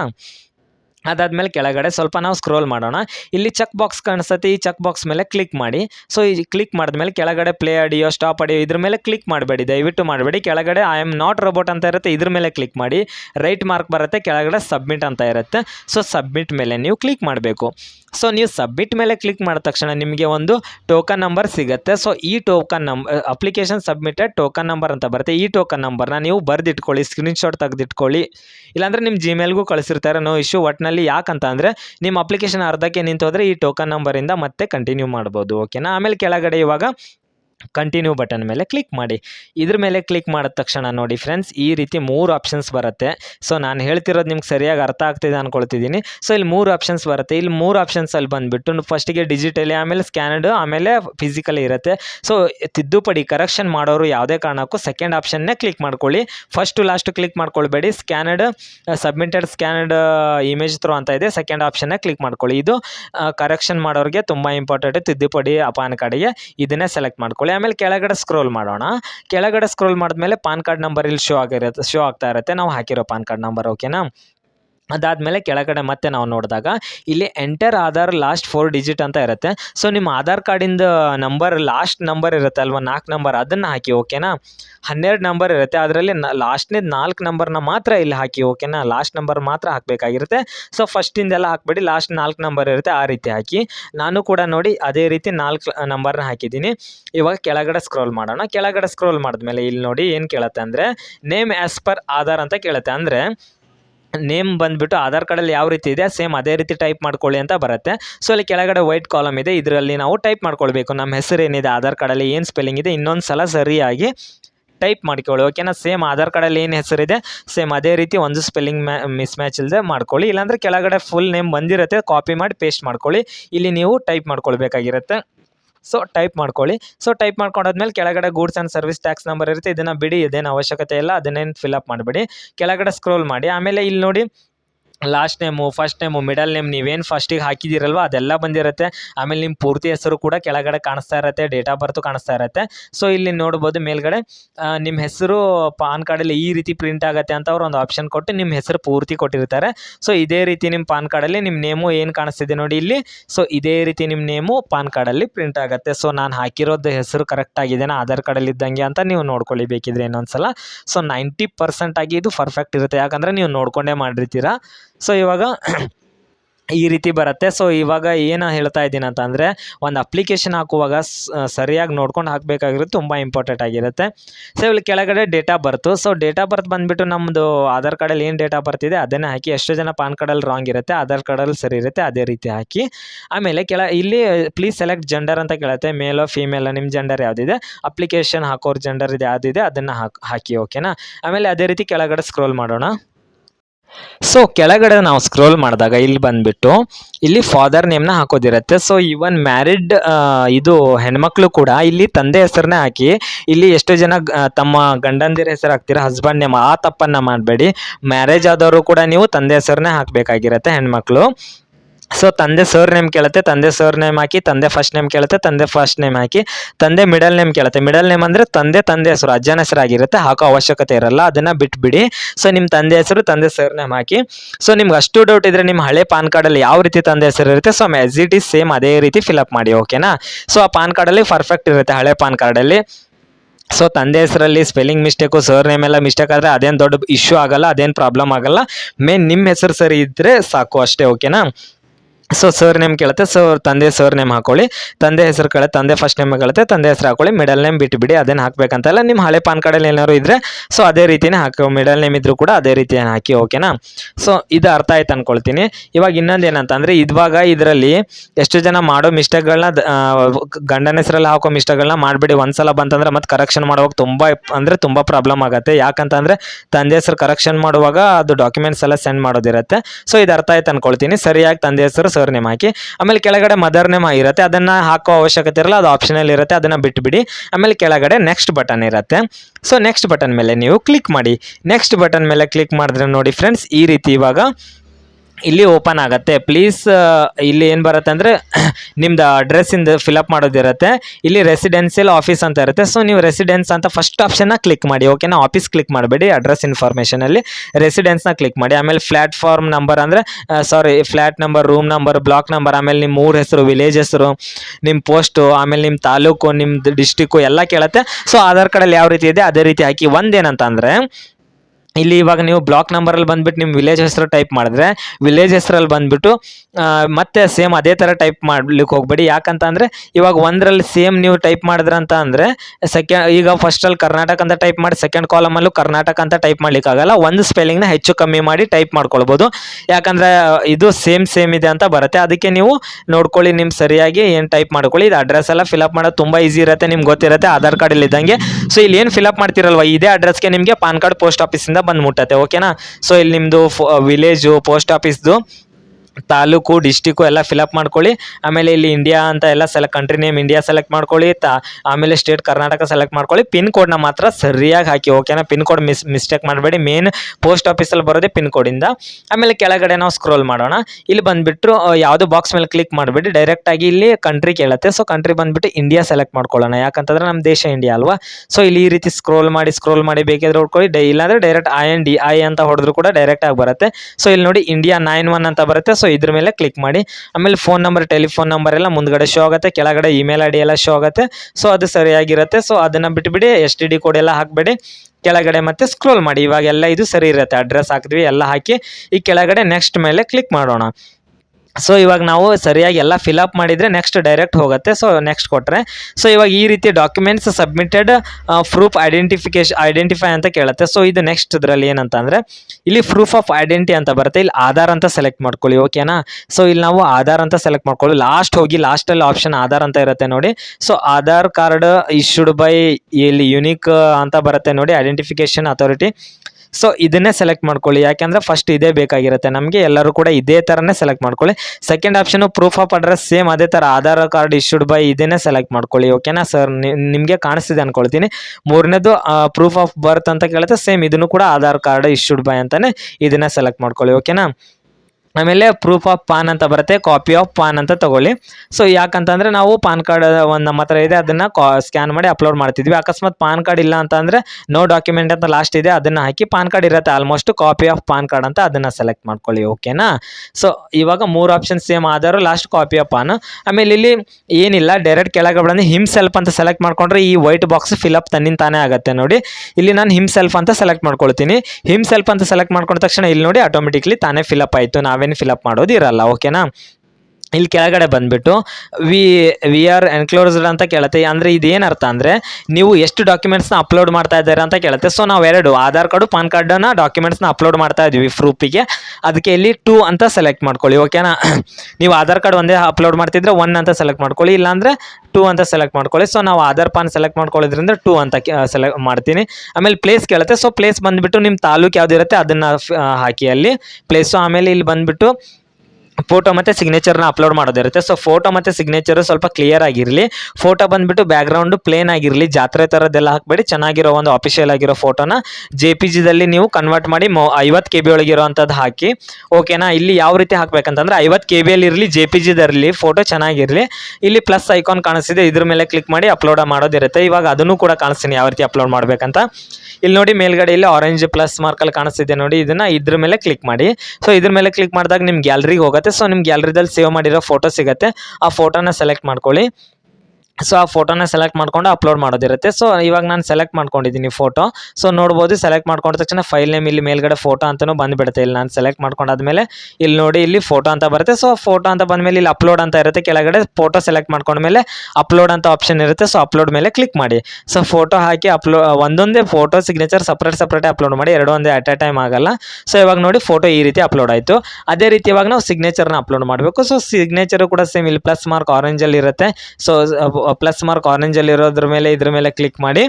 ಅದಾದಮೇಲೆ ಕೆಳಗಡೆ ಸ್ವಲ್ಪ ನಾವು ಸ್ಕ್ರೋಲ್ ಮಾಡೋಣ. ಇಲ್ಲಿ ಚೆಕ್ ಬಾಕ್ಸ್ ಕಾಣಿಸುತ್ತೆ, ಈ ಚೆಕ್ ಬಾಕ್ಸ್ ಮೇಲೆ ಕ್ಲಿಕ್ ಮಾಡಿ. ಸೊ ಈ ಕ್ಲಿಕ್ ಮಾಡಿದ್ಮೇಲೆ ಕೆಳಗಡೆ ಪ್ಲೇ ಆಡಿಯೋ ಸ್ಟಾಪ್ ಆಡಿಯೋ ಇದ್ರ ಮೇಲೆ ಕ್ಲಿಕ್ ಮಾಡಬೇಡಿ. ದಯವಿಟ್ಟು ಮಾಡಬೇಡಿ. ಕೆಳಗಡೆ ಐ ಆಮ್ ನಾಟ್ ರೋಬೋಟ್ ಅಂತ ಇರುತ್ತೆ, ಇದ್ರ ಮೇಲೆ ಕ್ಲಿಕ್ ಮಾಡಿ. ರೈಟ್ ಮಾರ್ಕ್ ಬರುತ್ತೆ, ಕೆಳಗಡೆ ಸಬ್ಮಿಟ್ ಅಂತ ಇರುತ್ತೆ. ಸೊ ಸಬ್ಮಿಟ್ ಮೇಲೆ ನೀವು ಕ್ಲಿಕ್ ಮಾಡಬೇಕು. ಸೊ ನೀವು ಸಬ್ಮಿಟ್ ಮೇಲೆ ಕ್ಲಿಕ್ ಮಾಡಿದ ತಕ್ಷಣ ನಿಮಗೆ ಒಂದು ಟೋಕನ್ ನಂಬರ್ ಸಿಗುತ್ತೆ. ಸೊ ಈ token number application submitted token number ಅಂತ ಬರುತ್ತೆ. ಈ ಟೋಕನ್ ನಂಬರ್ನ ನೀವು ಬರೆದಿಟ್ಕೊಳ್ಳಿ ಸ್ಕ್ರೀನ್ಶಾಟ್ ತೆಗೆದಿಟ್ಕೊಳ್ಳಿ. ಇಲ್ಲಾಂದರೆ ನಿಮ್ಮ ಜಿಮೇಲ್ಗೂ ಕಳಿಸಿರ್ತಾರೆ ನೋ ಇಶ್ಯೂ ಒಟ್ಟಿನಲ್ಲಿ ಯಾಕಂತ ಅಂದರೆ ನಿಮ್ಮ ಅಪ್ಲಿಕೇಶನ್ ಅರ್ಧಕ್ಕೆ ನಿಂತು ಈ ಟೋಕನ್ ನಂಬರಿಂದ ಮತ್ತೆ ಕಂಟಿನ್ಯೂ ಮಾಡ್ಬೋದು ಓಕೆನಾ ಆಮೇಲೆ ಕೆಳಗಡೆ ಇವಾಗ ಕಂಟಿನ್ಯೂ ಬಟನ್ ಮೇಲೆ ಕ್ಲಿಕ್ ಮಾಡಿ. ಇದ್ರ ಮೇಲೆ ಕ್ಲಿಕ್ ಮಾಡಿದ ತಕ್ಷಣ ನೋಡಿ ಫ್ರೆಂಡ್ಸ್ ಈ ರೀತಿ ಮೂರು ಆಪ್ಷನ್ಸ್ ಬರುತ್ತೆ. ಸೊ ನಾನು ಹೇಳ್ತಿರೋದು ನಿಮ್ಗೆ ಸರಿಯಾಗಿ ಅರ್ಥ ಆಗ್ತಿದೆ ಅಂದ್ಕೊಳ್ತಿದ್ದೀನಿ ಸೊ ಇಲ್ಲಿ ಮೂರು ಆಪ್ಷನ್ಸ್ ಬರುತ್ತೆ. ಇಲ್ಲಿ ಮೂರು ಆಪ್ಷನ್ಸಲ್ಲಿ ಬಂದುಬಿಟ್ಟು ಫಸ್ಟಿಗೆ ಡಿಜಿಟಲಿ ಆಮೇಲೆ ಸ್ಕ್ಯಾನಡ್ ಆಮೇಲೆ ಫಿಸಿಕಲಿ ಇರುತ್ತೆ. ಸೊ ತಿದ್ದುಪಡಿ ಕರೆಕ್ಷನ್ ಮಾಡೋರು ಯಾವುದೇ ಕಾರಣಕ್ಕೂ ಸೆಕೆಂಡ್ ಆಪ್ಷನ್ನೇ ಕ್ಲಿಕ್ ಮಾಡ್ಕೊಳ್ಳಿ. First last click ಮಾಡ್ಕೊಳ್ಬೇಡಿ. Scanned submitted scanned image through ಅಂತ ಇದೆ. ಸೆಕೆಂಡ್ ಆಪ್ಷನ್ನೇ ಕ್ಲಿಕ್ ಮಾಡ್ಕೊಳ್ಳಿ. ಇದು ಕರೆಕ್ಷನ್ ಮಾಡೋರಿಗೆ ತುಂಬ ಇಂಪಾರ್ಟೆಂಟ್ ತಿದ್ದುಪಡಿ ಅಪಾನ್ ಕಾರ್ಡಿಗೆ ಇದನ್ನೇ ಸೆಲೆಕ್ಟ್ ಮಾಡ್ಕೊಳ್ಳಿ. ಆಮೇಲೆ ಕೆಳಗಡೆ ಸ್ಕ್ರೋಲ್ ಮಾಡೋಣ. ಕೆಳಗಡೆ ಸ್ಕ್ರೋಲ್ ಮಾಡಿದ್ಮೇಲೆ ಪಾನ್ ಕಾರ್ಡ್ ನಂಬರ್ ಇಲ್ಲಿ ಶೋ ಆಗಿರುತ್ತೆ ಶೋ ಆಗ್ತಾ ಇರುತ್ತೆ. ನಾವು ಹಾಕಿರೋ ಪಾನ್ ಕಾರ್ಡ್ ನಂಬರ್ ಓಕೆನಾ ಅದಾದಮೇಲೆ ಕೆಳಗಡೆ ಮತ್ತೆ ನಾವು ನೋಡಿದಾಗ ಇಲ್ಲಿ enter Aadhaar last four digit ಅಂತ ಇರುತ್ತೆ. ಸೊ ನಿಮ್ಮ ಆಧಾರ್ ಕಾರ್ಡಿಂದ ನಂಬರ್ ಲಾಸ್ಟ್ ನಂಬರ್ ಇರುತ್ತೆ ಅಲ್ವಾ? ನಾಲ್ಕು ನಂಬರ್ ಅದನ್ನು ಹಾಕಿ ಓಕೆನಾ ಹನ್ನೆರಡು ನಂಬರ್ ಇರುತ್ತೆ. ಅದರಲ್ಲಿ ನ ನಾಲ್ಕು ನಂಬರ್ನ ಮಾತ್ರ ಇಲ್ಲಿ ಹಾಕಿ ಓಕೆನಾ ಲಾಸ್ಟ್ ನಂಬರ್ ಮಾತ್ರ ಹಾಕಬೇಕಾಗಿರುತ್ತೆ. ಸೊ ಫಸ್ಟಿಂದೆಲ್ಲ ಹಾಕ್ಬೇಡಿ. ಲಾಸ್ಟ್ ನಾಲ್ಕು ನಂಬರ್ ಇರುತ್ತೆ. ಆ ರೀತಿ ಹಾಕಿ. ನಾನು ಕೂಡ ನೋಡಿ ಅದೇ ರೀತಿ ನಾಲ್ಕು ನಂಬರ್ನ ಹಾಕಿದ್ದೀನಿ. ಇವಾಗ ಕೆಳಗಡೆ ಸ್ಕ್ರೋಲ್ ಮಾಡೋಣ. ಕೆಳಗಡೆ ಸ್ಕ್ರೋಲ್ ಮಾಡಿದ್ಮೇಲೆ ಇಲ್ಲಿ ನೋಡಿ ಏನು ಕೇಳುತ್ತೆ ಅಂದರೆ ನೇಮ್ ಆ್ಯಸ್ ಪರ್ ಆಧಾರ್ ಅಂತ ಕೇಳುತ್ತೆ. ಅಂದರೆ ನೇಮ್ ಬಂದುಬಿಟ್ಟು ಆಧಾರ್ ಕಾರ್ಡಲ್ಲಿ ಯಾವ ರೀತಿ ಇದೆ, ಸೇಮ್ ಅದೇ ರೀತಿ ಟೈಪ್ ಮಾಡ್ಕೊಳ್ಳಿ ಅಂತ ಬರುತ್ತೆ. ಸೊ ಅಲ್ಲಿ ಕೆಳಗಡೆ ವೈಟ್ ಕಾಲಮ್ ಇದೆ, ಇದರಲ್ಲಿ ನಾವು ಟೈಪ್ ಮಾಡ್ಕೊಳ್ಬೇಕು. ನಮ್ಮ ಹೆಸರು ಏನಿದೆ, ಆಧಾರ್ ಕಾರ್ಡಲ್ಲಿ ಏನು ಸ್ಪೆಲ್ಲಿಂಗ್ ಇದೆ, ಇನ್ನೊಂದು ಸಲ ಸರಿಯಾಗಿ ಟೈಪ್ ಮಾಡ್ಕೊಳ್ಳಿ ಓಕೆನಾ ಸೇಮ್ ಆಧಾರ್ ಕಾರ್ಡಲ್ಲಿ ಏನು ಹೆಸರಿದೆ ಸೇಮ್ ಅದೇ ರೀತಿ ಒಂದು ಸ್ಪೆಲ್ಲಿಂಗ್ ಮ್ಯಾ ಮಿಸ್ ಮ್ಯಾಚ್ ಇಲ್ಲದೆ ಮಾಡ್ಕೊಳ್ಳಿ. ಇಲ್ಲಾಂದರೆ ಕೆಳಗಡೆ ಫುಲ್ ನೇಮ್ ಬಂದಿರುತ್ತೆ ಕಾಪಿ ಮಾಡಿ ಪೇಸ್ಟ್ ಮಾಡ್ಕೊಳ್ಳಿ. ಇಲ್ಲಿ ನೀವು ಟೈಪ್ ಮಾಡ್ಕೊಳ್ಬೇಕಾಗಿರುತ್ತೆ. ಸೊ ಟೈಪ್ ಮಾಡ್ಕೊಳ್ಳಿ. ಸೊ ಟೈಪ್ ಮಾಡ್ಕೊಂಡಾದ್ಮೇಲೆ ಕೆಳಗಡೆ goods and service tax number ಇರುತ್ತೆ. ಇದನ್ನು ಬಿಡಿ, ಇದೇನು ಅವಶ್ಯಕತೆ ಇಲ್ಲ, ಅದನ್ನೇನು ಫಿಲಪ್ ಮಾಡಬೇಡಿ. ಕೆಳಗಡೆ ಸ್ಕ್ರೋಲ್ ಮಾಡಿ. ಆಮೇಲೆ ಇಲ್ಲಿ ನೋಡಿ last name first name middle name ನೀವೇನು ಫಸ್ಟಿಗೆ ಹಾಕಿದ್ದೀರಲ್ವ ಅದೆಲ್ಲ ಬಂದಿರುತ್ತೆ. ಆಮೇಲೆ ನಿಮ್ಮ ಪೂರ್ತಿ ಹೆಸರು ಕೂಡ ಕೆಳಗಡೆ ಕಾಣಿಸ್ತಾ ಇರುತ್ತೆ ಡೇಟ್ ಆಫ್ ಬರ್ತು ಕಾಣಿಸ್ತಾ ಇರುತ್ತೆ. ಸೊ ಇಲ್ಲಿ ನೋಡ್ಬೋದು ಮೇಲ್ಗಡೆ ನಿಮ್ಮ ಹೆಸರು, ಪಾನ್ ಕಾರ್ಡಲ್ಲಿ ಈ ರೀತಿ ಪ್ರಿಂಟ್ ಆಗುತ್ತೆ ಅಂತ ಅವ್ರು ಒಂದು ಆಪ್ಷನ್ ಕೊಟ್ಟು ನಿಮ್ಮ ಹೆಸರು ಪೂರ್ತಿ ಕೊಟ್ಟಿರ್ತಾರೆ. ಸೊ ಇದೇ ರೀತಿ ನಿಮ್ಮ ಪಾನ್ ಕಾರ್ಡಲ್ಲಿ ನಿಮ್ಮ ನೇಮು ಏನು ಕಾಣಿಸ್ತಿದೆ ನೋಡಿ ಇಲ್ಲಿ. ಸೊ ಇದೇ ರೀತಿ ನಿಮ್ಮ ನೇಮು ಪಾನ್ ಕಾರ್ಡಲ್ಲಿ ಪ್ರಿಂಟ್ ಆಗುತ್ತೆ. ಸೊ ನಾನು ಹಾಕಿರೋದು ಹೆಸರು ಕರೆಕ್ಟ್ ಆಗಿದೆನಾ? ಆಧಾರ್ ಕಾರ್ಡಲ್ಲಿ ಇದ್ದಂಗೆ ಅಂತ ನೀವು ನೋಡ್ಕೊಳ್ಳಿ ಬೇಕಿದ್ರೆ ಇನ್ನೊಂದ್ಸಲ. ಸೊ ನೈಂಟಿ ಪರ್ಸೆಂಟ್ ಆಗಿ ಇದು ಪರ್ಫೆಕ್ಟ್ ಇರುತ್ತೆ. ಯಾಕಂದರೆ ನೀವು ನೋಡ್ಕೊಂಡೇ ಮಾಡಿರ್ತೀರ. ಸೊ ಇವಾಗ ಈ ರೀತಿ ಬರುತ್ತೆ. ಸೊ ಇವಾಗ ಏನು ಹೇಳ್ತಾ ಇದ್ದೀನಿ ಅಂತ ಒಂದು ಅಪ್ಲಿಕೇಶನ್ ಹಾಕುವಾಗ ಸರಿಯಾಗಿ ನೋಡ್ಕೊಂಡು ಹಾಕಬೇಕಾಗಿರೋದು ತುಂಬ ಇಂಪಾರ್ಟೆಂಟ್ ಆಗಿರುತ್ತೆ. ಸೊ ಇಲ್ಲಿ ಕೆಳಗಡೆ date of birth so date of birth ಬಂದುಬಿಟ್ಟು ನಮ್ಮದು ಆಧಾರ್ ಕಾರ್ಡಲ್ಲಿ ಏನು ಡೇಟಾ ಬರ್ತಿದೆ ಬರ್ತ್ ಅದನ್ನೇ ಹಾಕಿ ಎಷ್ಟು ಜನ ಪಾನ್ ಕಾರ್ಡಲ್ಲಿ ರಾಂಗ್ ಇರುತ್ತೆ, ಆಧಾರ್ ಕಾರ್ಡಲ್ಲಿ ಸರಿ ಇರುತ್ತೆ, ಅದೇ ರೀತಿ ಹಾಕಿ. ಆಮೇಲೆ ಕೆಳ, ಇಲ್ಲಿ ಪ್ಲೀಸ್ ಸೆಲೆಕ್ಟ್ ಜೆಂಡರ್ ಅಂತ ಕೇಳುತ್ತೆ ಮೇಲೋ ಫೀಮೇಲೋ ನಿಮ್ಮ ಜೆಂಡರ್ ಯಾವುದಿದೆ ಅಪ್ಲಿಕೇಶನ್ ಹಾಕೋರ್ ಜೆಂಡರ್ ಇದೆ ಯಾವುದಿದೆ, ಅದನ್ನು ಹಾಕಿ ಹಾಕಿ ಓಕೆನಾ ಆಮೇಲೆ ಅದೇ ರೀತಿ ಕೆಳಗಡೆ ಸ್ಕ್ರೋಲ್ ಮಾಡೋಣ. ಸೊ ಕೆಳಗಡೆ ನಾವು ಸ್ಕ್ರೋಲ್ ಮಾಡಿದಾಗ ಇಲ್ಲಿ ಬಂದ್ಬಿಟ್ಟು ಇಲ್ಲಿ ಫಾದರ್ ನೇಮ್ನ ಹಾಕೋದಿರುತ್ತೆ. ಸೊ ಈವನ್ ಮ್ಯಾರಿಡ್ ಇದು ಹೆಣ್ಮಕ್ಳು ಕೂಡ ಇಲ್ಲಿ ತಂದೆ ಹೆಸರನ್ನೇ ಹಾಕಿ ಇಲ್ಲಿ ಎಷ್ಟೋ ಜನ ತಮ್ಮ ಗಂಡಂದಿರ ಹೆಸರು ಹಾಕ್ತೀರಾ ಹಸ್ಬೆಂಡ್ ನೇಮ್ ಆ ತಪ್ಪನ್ನು ಮಾಡಬೇಡಿ. ಮ್ಯಾರೇಜ್ ಆದವರು ಕೂಡ ನೀವು ತಂದೆ ಹೆಸರನ್ನೇ ಹಾಕಬೇಕಾಗಿರುತ್ತೆ ಹೆಣ್ಮಕ್ಳು. ಸೊ ತಂದೆ ಸರ್ ನೇಮ್ ಕೇಳುತ್ತೆ. ತಂದೆ ಸರ್ ನೇಮ್ ಹಾಕಿ, ತಂದೆ ಫಸ್ಟ್ ನೇಮ್ ಕೇಳುತ್ತೆ, ತಂದೆ ಫಸ್ಟ್ ನೇಮ್ ಹಾಕಿ, ತಂದೆ ಮಿಡಲ್ ನೇಮ್ ಕೇಳುತ್ತೆ. ಮಿಡಲ್ ನೇಮ್ ಅಂದರೆ ತಂದೆ ತಂದೆ ಹೆಸರು, ಅಜ್ಜನ ಹೆಸರಾಗಿರುತ್ತೆ, ಹಾಕೋ ಅವಶ್ಯಕತೆ ಇರಲ್ಲ, ಅದನ್ನು ಬಿಟ್ಬಿಡಿ. ಸೊ ನಿಮ್ಮ ತಂದೆ ಹೆಸರು, ತಂದೆ ಸರ್ ನೇಮ್ ಹಾಕಿ. ಸೊ ನಿಮ್ಗೆ ಅಷ್ಟು ಡೌಟ್ ಇದ್ರೆ ನಿಮ್ಮ ಹಳೆ ಪಾನ್ ಕಾರ್ಡಲ್ಲಿ ಯಾವ ರೀತಿ ತಂದೆ ಹೆಸರು ಇರುತ್ತೆ? So yes it is same ಅದೇ ರೀತಿ ಫಿಲಪ್ ಮಾಡಿ ಓಕೆನಾ ಸೊ ಆ ಪಾನ್ ಕಾರ್ಡಲ್ಲಿ ಪರ್ಫೆಕ್ಟ್ ಇರುತ್ತೆ, ಹಳೆ ಪಾನ್ ಕಾರ್ಡಲ್ಲಿ. ಸೊ ತಂದೆ ಹೆಸರಲ್ಲಿ ಸ್ಪೆಲ್ಲಿಂಗ್ ಮಿಸ್ಟೇಕು ಸರ್ ನೇಮ್ ಎಲ್ಲ ಮಿಸ್ಟೇಕ್ ಆದರೆ ಅದೇನು ದೊಡ್ಡ ಇಶ್ಯೂ ಆಗಲ್ಲ, ಅದೇನು ಪ್ರಾಬ್ಲಮ್ ಆಗಲ್ಲ. ಮೇನ್ ನಿಮ್ಮ ಹೆಸರು ಸರಿ ಇದ್ದರೆ ಸಾಕು ಅಷ್ಟೇ ಓಕೆನಾ ಸೊ ಸರ್ ನೇಮ್ ಕೇಳುತ್ತೆ. ಸೊ ತಂದೆ ಸರ್ ನೇಮ್ ಹಾಕೊಳ್ಳಿ. ತಂದೆ ಹೆಸರು ಕೇಳುತ್ತೆ, ತಂದೆ ಫಸ್ಟ್ ನೇಮ್ ಕೇಳುತ್ತೆ, ತಂದೆ ಹೆಸರು ಹಾಕೊಳ್ಳಿ ಮಿಡಲ್ ನೇಮ್ ಬಿಟ್ಟುಬಿಡಿ ಅದೇನು ಹಾಕ್ಬೇಕಂತಲ್ಲ. ನಿಮ್ಮ ಹಳೆ ಪಾನ್ ಕಾರ್ಡಲ್ಲಿ ಏನಾದ್ರು ಇದ್ದರೆ ಸೊ ಅದೇ ರೀತಿಯೇ ಹಾಕಿ ಮಿಡಲ್ ನೇಮ್ ಇದ್ದರೂ ಕೂಡ ಅದೇ ರೀತಿ ಹಾಕಿ ಓಕೆನಾ ಸೊ ಇದು ಅರ್ಥ ಆಯ್ತು ಅಂದ್ಕೊಳ್ತೀನಿ ಇವಾಗ ಇನ್ನೊಂದು ಏನಂತಂದರೆ ಇವಾಗ ಇದರಲ್ಲಿ ಎಷ್ಟು ಜನ ಮಾಡೋ ಮಿಸ್ಟೇಕ್ಗಳನ್ನ ಗಂಡನ ಹೆಸರಲ್ಲಿ ಹಾಕೋ ಮಿಸ್ಟೇಕ್ಗಳನ್ನ ಮಾಡಿಬಿಡಿ. ಒಂದ್ಸಲ ಬಂತಂದ್ರೆ ಮತ್ತೆ ಕರೆಕ್ಷನ್ ಮಾಡುವಾಗ ತುಂಬ, ಅಂದರೆ ತುಂಬ ಪ್ರಾಬ್ಲಮ್ ಆಗುತ್ತೆ. ಯಾಕಂತಂದರೆ, ತಂದೆ ಹೆಸರು ಕರೆಕ್ಷನ್ ಮಾಡುವಾಗ ಅದು ಡಾಕ್ಯುಮೆಂಟ್ಸ್ ಎಲ್ಲ ಸೆಂಡ್ ಮಾಡೋದಿರುತ್ತೆ. ಸೊ ಇದು ಅರ್ಥ ಆಯ್ತು ಅಂದ್ಕೊಳ್ತೀನಿ ಸರಿಯಾಗಿ ತಂದೆ ಹೆಸರು ಸರ್ ನೇಮ್ ಹಾಕಿ, ಆಮೇಲೆ ಕೆಳಗಡೆ ಮದರ್ ನೇಮ್ ಇರುತ್ತೆ, ಅದನ್ನು ಹಾಕೋ ಅವಶ್ಯಕತೆ ಇರಲ್ಲ, ಅದು ಆಪ್ಷನಲ್ ಇರುತ್ತೆ, ಅದನ್ನು ಬಿಟ್ಬಿಡಿ. ಆಮೇಲೆ ಕೆಳಗಡೆ ನೆಕ್ಸ್ಟ್ ಬಟನ್ ಇರುತ್ತೆ. ಸೊ ನೆಕ್ಸ್ಟ್ ಬಟನ್ ಮೇಲೆ ನೀವು ಕ್ಲಿಕ್ ಮಾಡಿ. ನೆಕ್ಸ್ಟ್ ಬಟನ್ ಮೇಲೆ ಕ್ಲಿಕ್ ಮಾಡಿದ್ರೆ ನೋಡಿ ಫ್ರೆಂಡ್ಸ್ ಈ ರೀತಿ ಇವಾಗ ಇಲ್ಲಿ ಓಪನ್ ಆಗುತ್ತೆ. ಪ್ಲೀಸ್ ಇಲ್ಲಿ ಏನು ಬರುತ್ತೆ ಅಂದರೆ ನಿಮ್ದು ಅಡ್ರೆಸ್ಸಿಂದ ಫಿಲಪ್ ಮಾಡೋದಿರುತ್ತೆ. ಇಲ್ಲಿ ರೆಸಿಡೆನ್ಸಿಯಲ್ ಆಫೀಸ್ ಅಂತ ಇರುತ್ತೆ. ಸೊ ನೀವು ರೆಸಿಡೆನ್ಸ್ ಅಂತ ಫಸ್ಟ್ ಆಪ್ಷನ್ನ ಕ್ಲಿಕ್ ಮಾಡಿ. ಓಕೆನಾ ಆಫೀಸ್ ಕ್ಲಿಕ್ ಮಾಡಬೇಡಿ ಅಡ್ರೆಸ್ ಇನ್ಫಾರ್ಮೇಷನಲ್ಲಿ ರೆಸಿಡೆನ್ಸ್ನ ಕ್ಲಿಕ್ ಮಾಡಿ. ಆಮೇಲೆ ಪ್ಲ್ಯಾಟ್ಫಾರ್ಮ್ ನಂಬರ್ ಅಂದರೆ sorry flat number room number block number ಆಮೇಲೆ ನಿಮ್ಮ ಊರ ಹೆಸರು ವಿಲೇಜ್ ಹೆಸರು ನಿಮ್ಮ ಪೋಸ್ಟು ಆಮೇಲೆ ನಿಮ್ಮ ತಾಲೂಕು ನಿಮ್ಮದು ಡಿಸ್ಟಿಕ್ಕು ಎಲ್ಲ ಕೇಳುತ್ತೆ. ಸೊ ಆಧಾರ್ ಕಾರ್ಡಲ್ಲಿ ಯಾವ ರೀತಿ ಇದೆ, ಅದೇ ರೀತಿ ಹಾಕಿ. ಒಂದೇನಂತ ಅಂದರೆ ಇಲ್ಲಿ ಇವಾಗ ನೀವು ಬ್ಲಾಕ್ ನಂಬರಲ್ಲಿ ಬಂದ್ಬಿಟ್ಟು ನಿಮ್ಮ ವಿಲೇಜ್ ಹೆಸರು ಟೈಪ್ ಮಾಡಿದ್ರೆ ವಿಲೇಜ್ ಹೆಸರಲ್ಲಿ ಬಂದ್ಬಿಟ್ಟು ಮತ್ತೆ ಸೇಮ್ ಅದೇ ಥರ ಟೈಪ್ ಮಾಡ್ಲಿಕ್ಕೆ ಹೋಗ್ಬೇಡಿ. ಯಾಕಂತಂದರೆ, ಇವಾಗ ಒಂದರಲ್ಲಿ ಸೇಮ್ ನೀವು ಟೈಪ್ ಮಾಡಿದ್ರಂತ ಅಂದರೆ ಸೆಕೆಂಡ್ ಈಗ ಫಸ್ಟಲ್ಲಿ ಕರ್ನಾಟಕ ಅಂತ ಟೈಪ್ ಮಾಡಿ ಸೆಕೆಂಡ್ ಕಾಲಮಲ್ಲೂ ಕರ್ನಾಟಕ ಅಂತ ಟೈಪ್ ಮಾಡಲಿಕ್ಕಾಗಲ್ಲ ಒಂದು ಸ್ಪೆಲ್ಲಿಂಗ್ನ ಹೆಚ್ಚು ಕಮ್ಮಿ ಮಾಡಿ ಟೈಪ್ ಮಾಡ್ಕೊಳ್ಬೋದು. ಯಾಕಂದರೆ, ಇದು ಸೇಮ್ ಸೇಮ್ ಇದೆ ಅಂತ ಬರುತ್ತೆ. ಅದಕ್ಕೆ ನೀವು ನೋಡ್ಕೊಳ್ಳಿ ನಿಮ್ಮ ಸರಿಯಾಗಿ ಏನು ಟೈಪ್ ಮಾಡ್ಕೊಳ್ಳಿ. ಇದು ಅಡ್ರೆಸ್ ಎಲ್ಲ ಫಿಲಪ್ ಮಾಡೋದು ತುಂಬ ಈಸಿ ಇರುತ್ತೆ. ನಿಮ್ಗೆ ಗೊತ್ತಿರುತ್ತೆ. ಆಧಾರ್ ಕಾರ್ಡ್ ಇದ್ದಂಗೆ ಸೊ ಇಲ್ಲಿ ಏನು ಫಿಲಪ್ ಮಾಡ್ತಿರಲ್ವ? ಇದೇ ಅಡ್ರೆಸ್ಗೆ ನಿಮಗೆ ಪಾನ್ ಕಾರ್ಡ್ ಪೋಸ್ಟ್ ಆಫೀಸಿಂದ ಬಂದು ಮುಟ್ಟತ್ತೆ ಓಕೆನಾ ಸೊ ಇಲ್ಲಿ ನಿಮ್ಮದು ವಿಲೇಜು ಪೋಸ್ಟ್ ಆಫೀಸ್ದು ತಾಲೂಕು ಡಿಸ್ಟಿಕ್ಕು ಎಲ್ಲ ಫಿಲಪ್ ಮಾಡ್ಕೊಳ್ಳಿ. ಆಮೇಲೆ ಇಲ್ಲಿ ಇಂಡಿಯಾ ಅಂತ ಎಲ್ಲ select country name India select ಮಾಡ್ಕೊಳ್ಳಿ. ತಾ, ಆಮೇಲೆ ಸ್ಟೇಟ್ ಕರ್ನಾಟಕ ಸೆಲೆಕ್ಟ್ ಮಾಡ್ಕೊಳ್ಳಿ. ಪಿನ್ ಕೋಡ್ನ ಮಾತ್ರ ಸರಿಯಾಗಿ ಹಾಕಿ ಓಕೆನಾ ಪಿನ್ ಕೋಡ್ ಮಿಸ್ ಮಿಸ್ಟೇಕ್ ಮಾಡಬೇಡಿ. ಮೇನ್ ಪೋಸ್ಟ್ ಆಫೀಸಲ್ಲಿ ಬರೋದೇ ಪಿನ್ ಕೋಡಿಂದ ಆಮೇಲೆ ಕೆಳಗಡೆ ನಾವು ಸ್ಕ್ರೋಲ್ ಮಾಡೋಣ. ಇಲ್ಲಿ ಬಂದುಬಿಟ್ಟು ಯಾವುದು ಬಾಕ್ಸ್ ಮೇಲೆ ಕ್ಲಿಕ್ ಮಾಡಬೇಡಿ. ಡೈರೆಕ್ಟಾಗಿ ಇಲ್ಲಿ ಕಂಟ್ರಿ ಕೇಳುತ್ತೆ. ಸೊ ಕಂಟ್ರಿ ಬಂದುಬಿಟ್ಟು ಇಂಡಿಯಾ ಸೆಲೆಕ್ಟ್ ಮಾಡ್ಕೊಳ್ಳೋಣ. ಯಾಕಂತಂದ್ರೆ ನಮ್ಮ ದೇಶ ಇಂಡಿಯಾ ಅಲ್ವಾ? ಸೊ ಇಲ್ಲಿ ಈ ರೀತಿ ಸ್ಕ್ರೋಲ್ ಮಾಡಿ ಸ್ಕ್ರೋಲ್ ಮಾಡಿ ಬೇಕಿದ್ರೆ ಹೊಡ್ಕೊಳ್ಳಿ. ಡೈ, ಇಲ್ಲಾಂದರೆ direct I N D I ಅಂತ ಹೊಡೆದ್ರು ಕೂಡ ಡೈರೆಕ್ಟಾಗಿ ಬರುತ್ತೆ. ಸೊ ಇಲ್ಲಿ ನೋಡಿ ಇಂಡಿಯಾ ನೈನ್ ಒನ್ ಅಂತ ಬರುತ್ತೆ. ಸೊ ಇದ್ರ ಮೇಲೆ ಕ್ಲಿಕ್ ಮಾಡಿ. ಆಮೇಲೆ ಫೋನ್ ನಂಬರ್ ಟೆಲಿಫೋನ್ ನಂಬರ್ ಎಲ್ಲ ಮುಂದ್ಗಡೆ ಶೋ ಆಗುತ್ತೆ, ಕೆಳಗಡೆ ಇಮೇಲ್ ಐ ಡಿ ಎಲ್ಲ ಶೋ ಆಗುತ್ತೆ. ಸೊ ಅದು ಸರಿಯಾಗಿರುತ್ತೆ. ಸೊ ಅದನ್ನು ಬಿಟ್ಬಿಡಿ ಎಸ್ ಟಿ ಡಿ ಕೋಡ್ ಎಲ್ಲ ಹಾಕಬೇಡಿ. ಕೆಳಗಡೆ ಮತ್ತೆ ಸ್ಕ್ರೋಲ್ ಮಾಡಿ. ಇವಾಗೆಲ್ಲ ಇದು ಸರಿ ಇರುತ್ತೆ. ಅಡ್ರೆಸ್ ಹಾಕಿದ್ವಿ, ಎಲ್ಲ ಹಾಕಿ. ಈ ಕೆಳಗಡೆ ನೆಕ್ಸ್ಟ್ ಮೇಲೆ ಕ್ಲಿಕ್ ಮಾಡೋಣ. ಸೊ ಇವಾಗ ನಾವು ಸರಿಯಾಗಿ ಎಲ್ಲ ಫಿಲಪ್ ಮಾಡಿದರೆ ನೆಕ್ಸ್ಟ್ ಡೈರೆಕ್ಟ್ ಹೋಗುತ್ತೆ. ಸೊ ನೆಕ್ಸ್ಟ್ ಕೊಟ್ಟರೆ ಸೊ ಇವಾಗ ಈ ರೀತಿ documents submitted proof identification identify ಅಂತ ಕೇಳುತ್ತೆ. ಸೊ ಇದು ನೆಕ್ಸ್ಟ್ ಇದರಲ್ಲಿ ಏನಂತ ಅಂದರೆ ಇಲ್ಲಿ ಪ್ರೂಫ್ ಆಫ್ ಐಡೆಂಟಿ ಅಂತ ಬರುತ್ತೆ. ಇಲ್ಲಿ ಆಧಾರ್ ಅಂತ ಸೆಲೆಕ್ಟ್ ಮಾಡ್ಕೊಳ್ಳಿ ಓಕೆನಾ ಸೊ ಇಲ್ಲಿ ನಾವು ಆಧಾರ್ ಅಂತ ಸೆಲೆಕ್ಟ್ ಮಾಡ್ಕೊಳ್ಳಿ. ಲಾಸ್ಟ್ ಹೋಗಿ ಲಾಸ್ಟಲ್ಲಿ ಆಪ್ಷನ್ ಆಧಾರ್ ಅಂತ ಇರುತ್ತೆ ನೋಡಿ. So Aadhaar card issued by ಇಲ್ಲಿ ಯುನೀಕ್ ಅಂತ ಬರುತ್ತೆ ನೋಡಿ. ಐಡೆಂಟಿಫಿಕೇಶನ್ ಅಥಾರಿಟಿ ಸೊ ಇದನ್ನೇ ಸೆಲೆಕ್ಟ್ ಮಾಡ್ಕೊಳ್ಳಿ. ಯಾಕೆಂದರೆ ಫಸ್ಟ್ ಇದೇ ಬೇಕಾಗಿರುತ್ತೆ ನಮಗೆ. ಎಲ್ಲರೂ ಕೂಡ ಇದೇ ಥರನೇ ಸೆಲೆಕ್ಟ್ ಮಾಡ್ಕೊಳ್ಳಿ. Second option proof of address same ಅದೇ ಥರ ಆಧಾರ್ ಕಾರ್ಡ್ ಇಶ್ಯೂಡ್ ಬೈ ಇದನ್ನೇ ಸೆಲೆಕ್ಟ್ ಮಾಡ್ಕೊಳ್ಳಿ. ಓಕೆನಾ ಸರ್ ನಿಮಗೆ ಕಾಣಿಸ್ತಿದೆ ಅಂದ್ಕೊಳ್ತೀನಿ ಮೂರನೇದು ಪ್ರೂಫ್ ಆಫ್ ಬರ್ತ್ ಅಂತ ಕೇಳುತ್ತೆ. ಸೇಮ್ ಇದನ್ನು ಕೂಡ ಆಧಾರ್ ಕಾರ್ಡ್ ಇಶ್ಯೂಡ್ ಬೈ ಅಂತಲೇ ಇದನ್ನೇ ಸೆಲೆಕ್ಟ್ ಮಾಡ್ಕೊಳ್ಳಿ. ಓಕೆನಾ ಆಮೇಲೆ ಪ್ರೂಫ್ ಆಫ್ ಪಾನ್ ಅಂತ ಬರುತ್ತೆ ಕಾಪಿ ಆಫ್ ಪಾನ್ ಅಂತ ತಗೊಳ್ಳಿ. ಸೊ ಯಾಕಂತಂದರೆ ನಾವು ಪಾನ್ ಕಾರ್ಡ್ ಒಂದು ನಮ್ಮ ಹತ್ರ ಇದೆ, ಅದನ್ನು ಸ್ಕ್ಯಾನ್ ಮಾಡಿ ಅಪ್ಲೋಡ್ ಮಾಡ್ತಿದ್ವಿ. ಅಕಸ್ಮಾತ್ ಪಾನ್ ಕಾರ್ಡ್ ಇಲ್ಲ ಅಂತ ಅಂದರೆ ನೋ ಡಾಕ್ಯುಮೆಂಟ್ ಅಂತ ಲಾಸ್ಟ್ ಇದೆ, ಅದನ್ನು ಹಾಕಿ ಪಾನ್ ಕಾರ್ಡ್ ಇರುತ್ತೆ. Almost copy of PAN card ಅಂತ ಅದನ್ನು ಸೆಲೆಕ್ಟ್ ಮಾಡ್ಕೊಳ್ಳಿ ಓಕೆನಾ ಸೊ ಇವಾಗ ಮೂರು ಆಪ್ಷನ್ ಸೇಮ್ ಆದರೂ ಲಾಸ್ಟ್ ಕಾಪಿ ಆಫ್ ಪಾನ್ ಆಮೇಲೆ ಇಲ್ಲಿ ಏನಿಲ್ಲ ಡೈರೆಕ್ಟ್ ಕೆಳಗೆ ಹಿಮ್ ಸೆಲ್ಫ್ ಅಂತ ಸೆಲೆಕ್ಟ್ ಮಾಡ್ಕೊಂಡ್ರೆ ಈ ವೈಟ್ ಬಾಕ್ಸ್ ಫಿಲಪ್ ತನ್ನಿಂದ ತಾನೇ ಆಗುತ್ತೆ ನೋಡಿ. ಇಲ್ಲಿ ನಾನು ಹಿಮ್ ಸೆಲ್ಫ್ ಅಂತ ಸೆಲೆಕ್ಟ್ ಮಾಡ್ಕೊಳ್ತೀನಿ. ಹಿಮ್ ಸೆಲ್ಫ್ ಅಂತ ಸೆಲೆಕ್ಟ್ ಮಾಡ್ಕೊಂಡ ತಕ್ಷಣ ಇಲ್ಲಿ ನೋಡಿ ಆಟೋಮೆಟಿಕ್ಲಿ ತಾನೇ ಫಿಲಪ್ ಆಯಿತು. ನಾವೇನು ಫಿಲಪ್ ಮಾಡೋದು ಇರಲ್ಲ ಓಕೆನಾ ಇಲ್ಲಿ ಕೆಳಗಡೆ ಬಂದುಬಿಟ್ಟು, ವಿ ವಿ ಆರ್ ಎನ್ಕ್ಲೋಸ್ಡ್ ಅಂತ ಕೇಳುತ್ತೆ. ಅಂದರೆ ಇದೇನು ಅರ್ಥ ಅಂದರೆ, ನೀವು ಎಷ್ಟು ಡಾಕ್ಯುಮೆಂಟ್ಸ್ನ ಅಪ್ಲೋಡ್ ಮಾಡ್ತಾ ಇದ್ದಾರೆ ಅಂತ ಕೇಳುತ್ತೆ. ಸೊ ನಾವು ಎರಡು, ಆಧಾರ್ ಕಾರ್ಡು, ಪಾನ್ ಕಾರ್ಡನ್ನ ಡಾಕ್ಯುಮೆಂಟ್ಸ್ನ ಅಪ್ಲೋಡ್ ಮಾಡ್ತಾ ಇದ್ದೀವಿ ಪ್ರೂಫಿಗೆ ಅದಕ್ಕೆ ಇಲ್ಲಿ ಟೂ ಅಂತ ಸೆಲೆಕ್ಟ್ ಮಾಡ್ಕೊಳ್ಳಿ ಓಕೆನಾ ನೀವು ಆಧಾರ್ ಕಾರ್ಡ್ ಒಂದೇ ಅಪ್ಲೋಡ್ ಮಾಡ್ತಿದ್ರೆ ಒನ್ ಅಂತ ಸೆಲೆಕ್ಟ್ ಮಾಡ್ಕೊಳ್ಳಿ. ಇಲ್ಲಾಂದರೆ ಟೂ ಅಂತ ಸೆಲೆಕ್ಟ್ ಮಾಡ್ಕೊಳ್ಳಿ. ಸೊ ನಾವು ಆಧಾರ್, ಪಾನ್ ಸೆಲೆಕ್ಟ್ ಮಾಡ್ಕೊಳ್ಳೋದ್ರಿಂದ ಟೂ ಅಂತ ಸೆಲೆಕ್ಟ್ ಮಾಡ್ತೀನಿ. ಆಮೇಲೆ ಪ್ಲೇಸ್ ಕೇಳುತ್ತೆ. ಸೊ ಪ್ಲೇಸ್ ಬಂದುಬಿಟ್ಟು ನಿಮ್ಮ ತಾಲೂಕು ಯಾವುದಿರುತ್ತೆ ಅದನ್ನು ಹಾಕಿ ಅಲ್ಲಿ. ಪ್ಲೇಸು ಆಮೇಲೆ ಇಲ್ಲಿ ಬಂದುಬಿಟ್ಟು ಫೋಟೋ ಮತ್ತು ಸಿಗ್ನೇಚರ್ನ ಅಪ್ಲೋಡ್ ಮಾಡೋದಿರುತ್ತೆ. ಸೊ ಫೋಟೋ ಮತ್ತು ಸಿಗ್ನೇಚರು ಸ್ವಲ್ಪ ಕ್ಲಿಯರ್ ಆಗಿರಲಿ. ಫೋಟೋ ಬಂದುಬಿಟ್ಟು ಬ್ಯಾಕ್ಗ್ರೌಂಡು ಪ್ಲೇನ್ ಆಗಿರಲಿ. ಜಾತ್ರೆ ಥರದ್ದೆಲ್ಲ ಹಾಕಬೇಡಿ. ಚೆನ್ನಾಗಿರೋ ಒಂದು ಅಫಿಷಿಯಲ್ ಆಗಿರೋ ಫೋಟೋನ ಜೆ ಪಿ ಜಿದಲ್ಲಿ ನೀವು ಕನ್ವರ್ಟ್ ಮಾಡಿ ಮೊ, ಐವತ್ತು ಕೆ ಬಿ ಒಳಗಿರೋವಂಥದ್ದು ಹಾಕಿ. ಓಕೆನಾ ಇಲ್ಲಿ ಯಾವ ರೀತಿ ಹಾಕಬೇಕಂತಂದ್ರೆ ಐವತ್ತು ಕೆ ಬಿಯಲ್ಲಿ ಇರಲಿ ಜೆ ಪಿ ಜಿದರಲ್ಲಿ ಫೋಟೋ ಚೆನ್ನಾಗಿರಲಿ. ಇಲ್ಲಿ ಪ್ಲಸ್ ಐಕಾನ್ ಕಾಣಿಸ್ತಿದೆ. ಇದ್ರ ಮೇಲೆ ಕ್ಲಿಕ್ ಮಾಡಿ ಅಪ್ಲೋಡ್ ಮಾಡೋದಿರುತ್ತೆ. ಇವಾಗ ಅದನ್ನು ಕೂಡ ಕಾಣಿಸ್ತೀನಿ ಯಾವ ರೀತಿ ಅಪ್ಲೋಡ್ ಮಾಡಬೇಕಂತ. ಇಲ್ಲಿ ನೋಡಿ ಮೇಲ್ಗಡೆಯಲ್ಲಿ ಆರೆಂಜ್ ಪ್ಲಸ್ ಮಾರ್ಕಲ್ಲಿ ಕಾಣಿಸ್ತಿದೆ ನೋಡಿ. ಇದನ್ನ ಇದ್ರ ಮೇಲೆ ಕ್ಲಿಕ್ ಮಾಡಿ. ಸೊ ಇದ್ರ ಮೇಲೆ ಕ್ಲಿಕ್ ಮಾಡಿದಾಗ ನಿಮ್ಮ ಗ್ಯಾಲರಿಗೆ ಹೋಗುತ್ತೆ. ಸೊ ನಿಮ್ಮ ಗ್ಯಾಲರಿದಲ್ಲಿ ಸೇವ್ ಮಾಡಿರೋ ಫೋಟೋ ಸಿಗುತ್ತೆ. ಆ ಫೋಟೋನ ಸೆಲೆಕ್ಟ್ ಮಾಡ್ಕೊಳ್ಳಿ. ಸೊ ಆ ಫೋಟೋನ ಸೆಲೆಕ್ಟ್ ಮಾಡ್ಕೊಂಡು ಅಪ್ಲೋಡ್ ಮಾಡೋದಿರುತ್ತೆ. ಸೊ ಇವಾಗ ನಾನು ಸೆಲೆಕ್ಟ್ ಮಾಡ್ಕೊಂಡಿದ್ದೀನಿ ಫೋಟೋ ಸೊ ನೋಡ್ಬೋದು ಸೆಲೆಕ್ಟ್ ಮಾಡ್ಕೊಂಡ ತಕ್ಷಣ ಫೈಲ್ ನೇಮ್ ಇಲ್ಲಿ ಮೇಲ್ಗಡೆ ಫೋಟೋ ಅಂತಲೂ ಬಂದುಬಿಡುತ್ತೆ. ಇಲ್ಲಿ ನಾನು ಸೆಲೆಕ್ಟ್ ಮಾಡ್ಕೊಂಡಾದ್ಮೇಲೆ ಇಲ್ಲಿ ನೋಡಿ ಇಲ್ಲಿ ಫೋಟೋ ಅಂತ ಬರುತ್ತೆ. ಸೊ ಫೋಟೋ ಅಂತ ಬಂದಮೇಲೆ ಇಲ್ಲಿ ಅಪ್ಲೋಡ್ ಅಂತ ಇರುತ್ತೆ. ಕೆಳಗಡೆ ಫೋಟೋ ಸೆಲೆಕ್ಟ್ ಮಾಡ್ಕೊಂಡ್ಮೇಲೆ ಅಪ್ಲೋಡ್ ಅಂತ ಆಪ್ಷನ್ ಇರುತ್ತೆ. ಸೊ ಅಪ್ಲೋಡ್ ಮೇಲೆ ಕ್ಲಿಕ್ ಮಾಡಿ. ಸೊ ಫೋಟೋ ಹಾಕಿ ಅಪ್ಲೋ ಒಂದೊಂದೇ ಫೋಟೋ ಸಿಗ್ನೇಚರ್ ಸಪ್ರೇಟ್ ಸಪ್ರೇಟೇ ಅಪ್ಲೋಡ್ ಮಾಡಿ. ಎರಡು ಒಂದೇ ಅಟ್ ಎ ಟೈಮ್ ಆಗಲ್ಲ. ಸೊ ಇವಾಗ ನೋಡಿ ಫೋಟೋ ಈ ರೀತಿ ಅಪ್ಲೋಡ್ ಆಯಿತು. ಅದೇ ರೀತಿ ಇವಾಗ ನಾವು ಸಿಗ್ನೇಚರ್ನ ಅಪ್ಲೋಡ್ ಮಾಡಬೇಕು. ಸೊ ಸಿಗ್ನೇಚರು ಕೂಡ ಸೇಮ್ ಇಲ್ಲಿ ಪ್ಲಸ್ ಮಾರ್ಕ್ ಆರೆಂಜಲ್ಲಿ ಇರುತ್ತೆ. ಸೊ ಪ್ಲಸ್ ಮಾರ್ಕ್ ಆರೆಂಜಲ್ಲಿ ಇರೋದ್ರ ಮೇಲೆ, ಇದ್ರ ಮೇಲೆ ಕ್ಲಿಕ್ ಮಾಡಿ,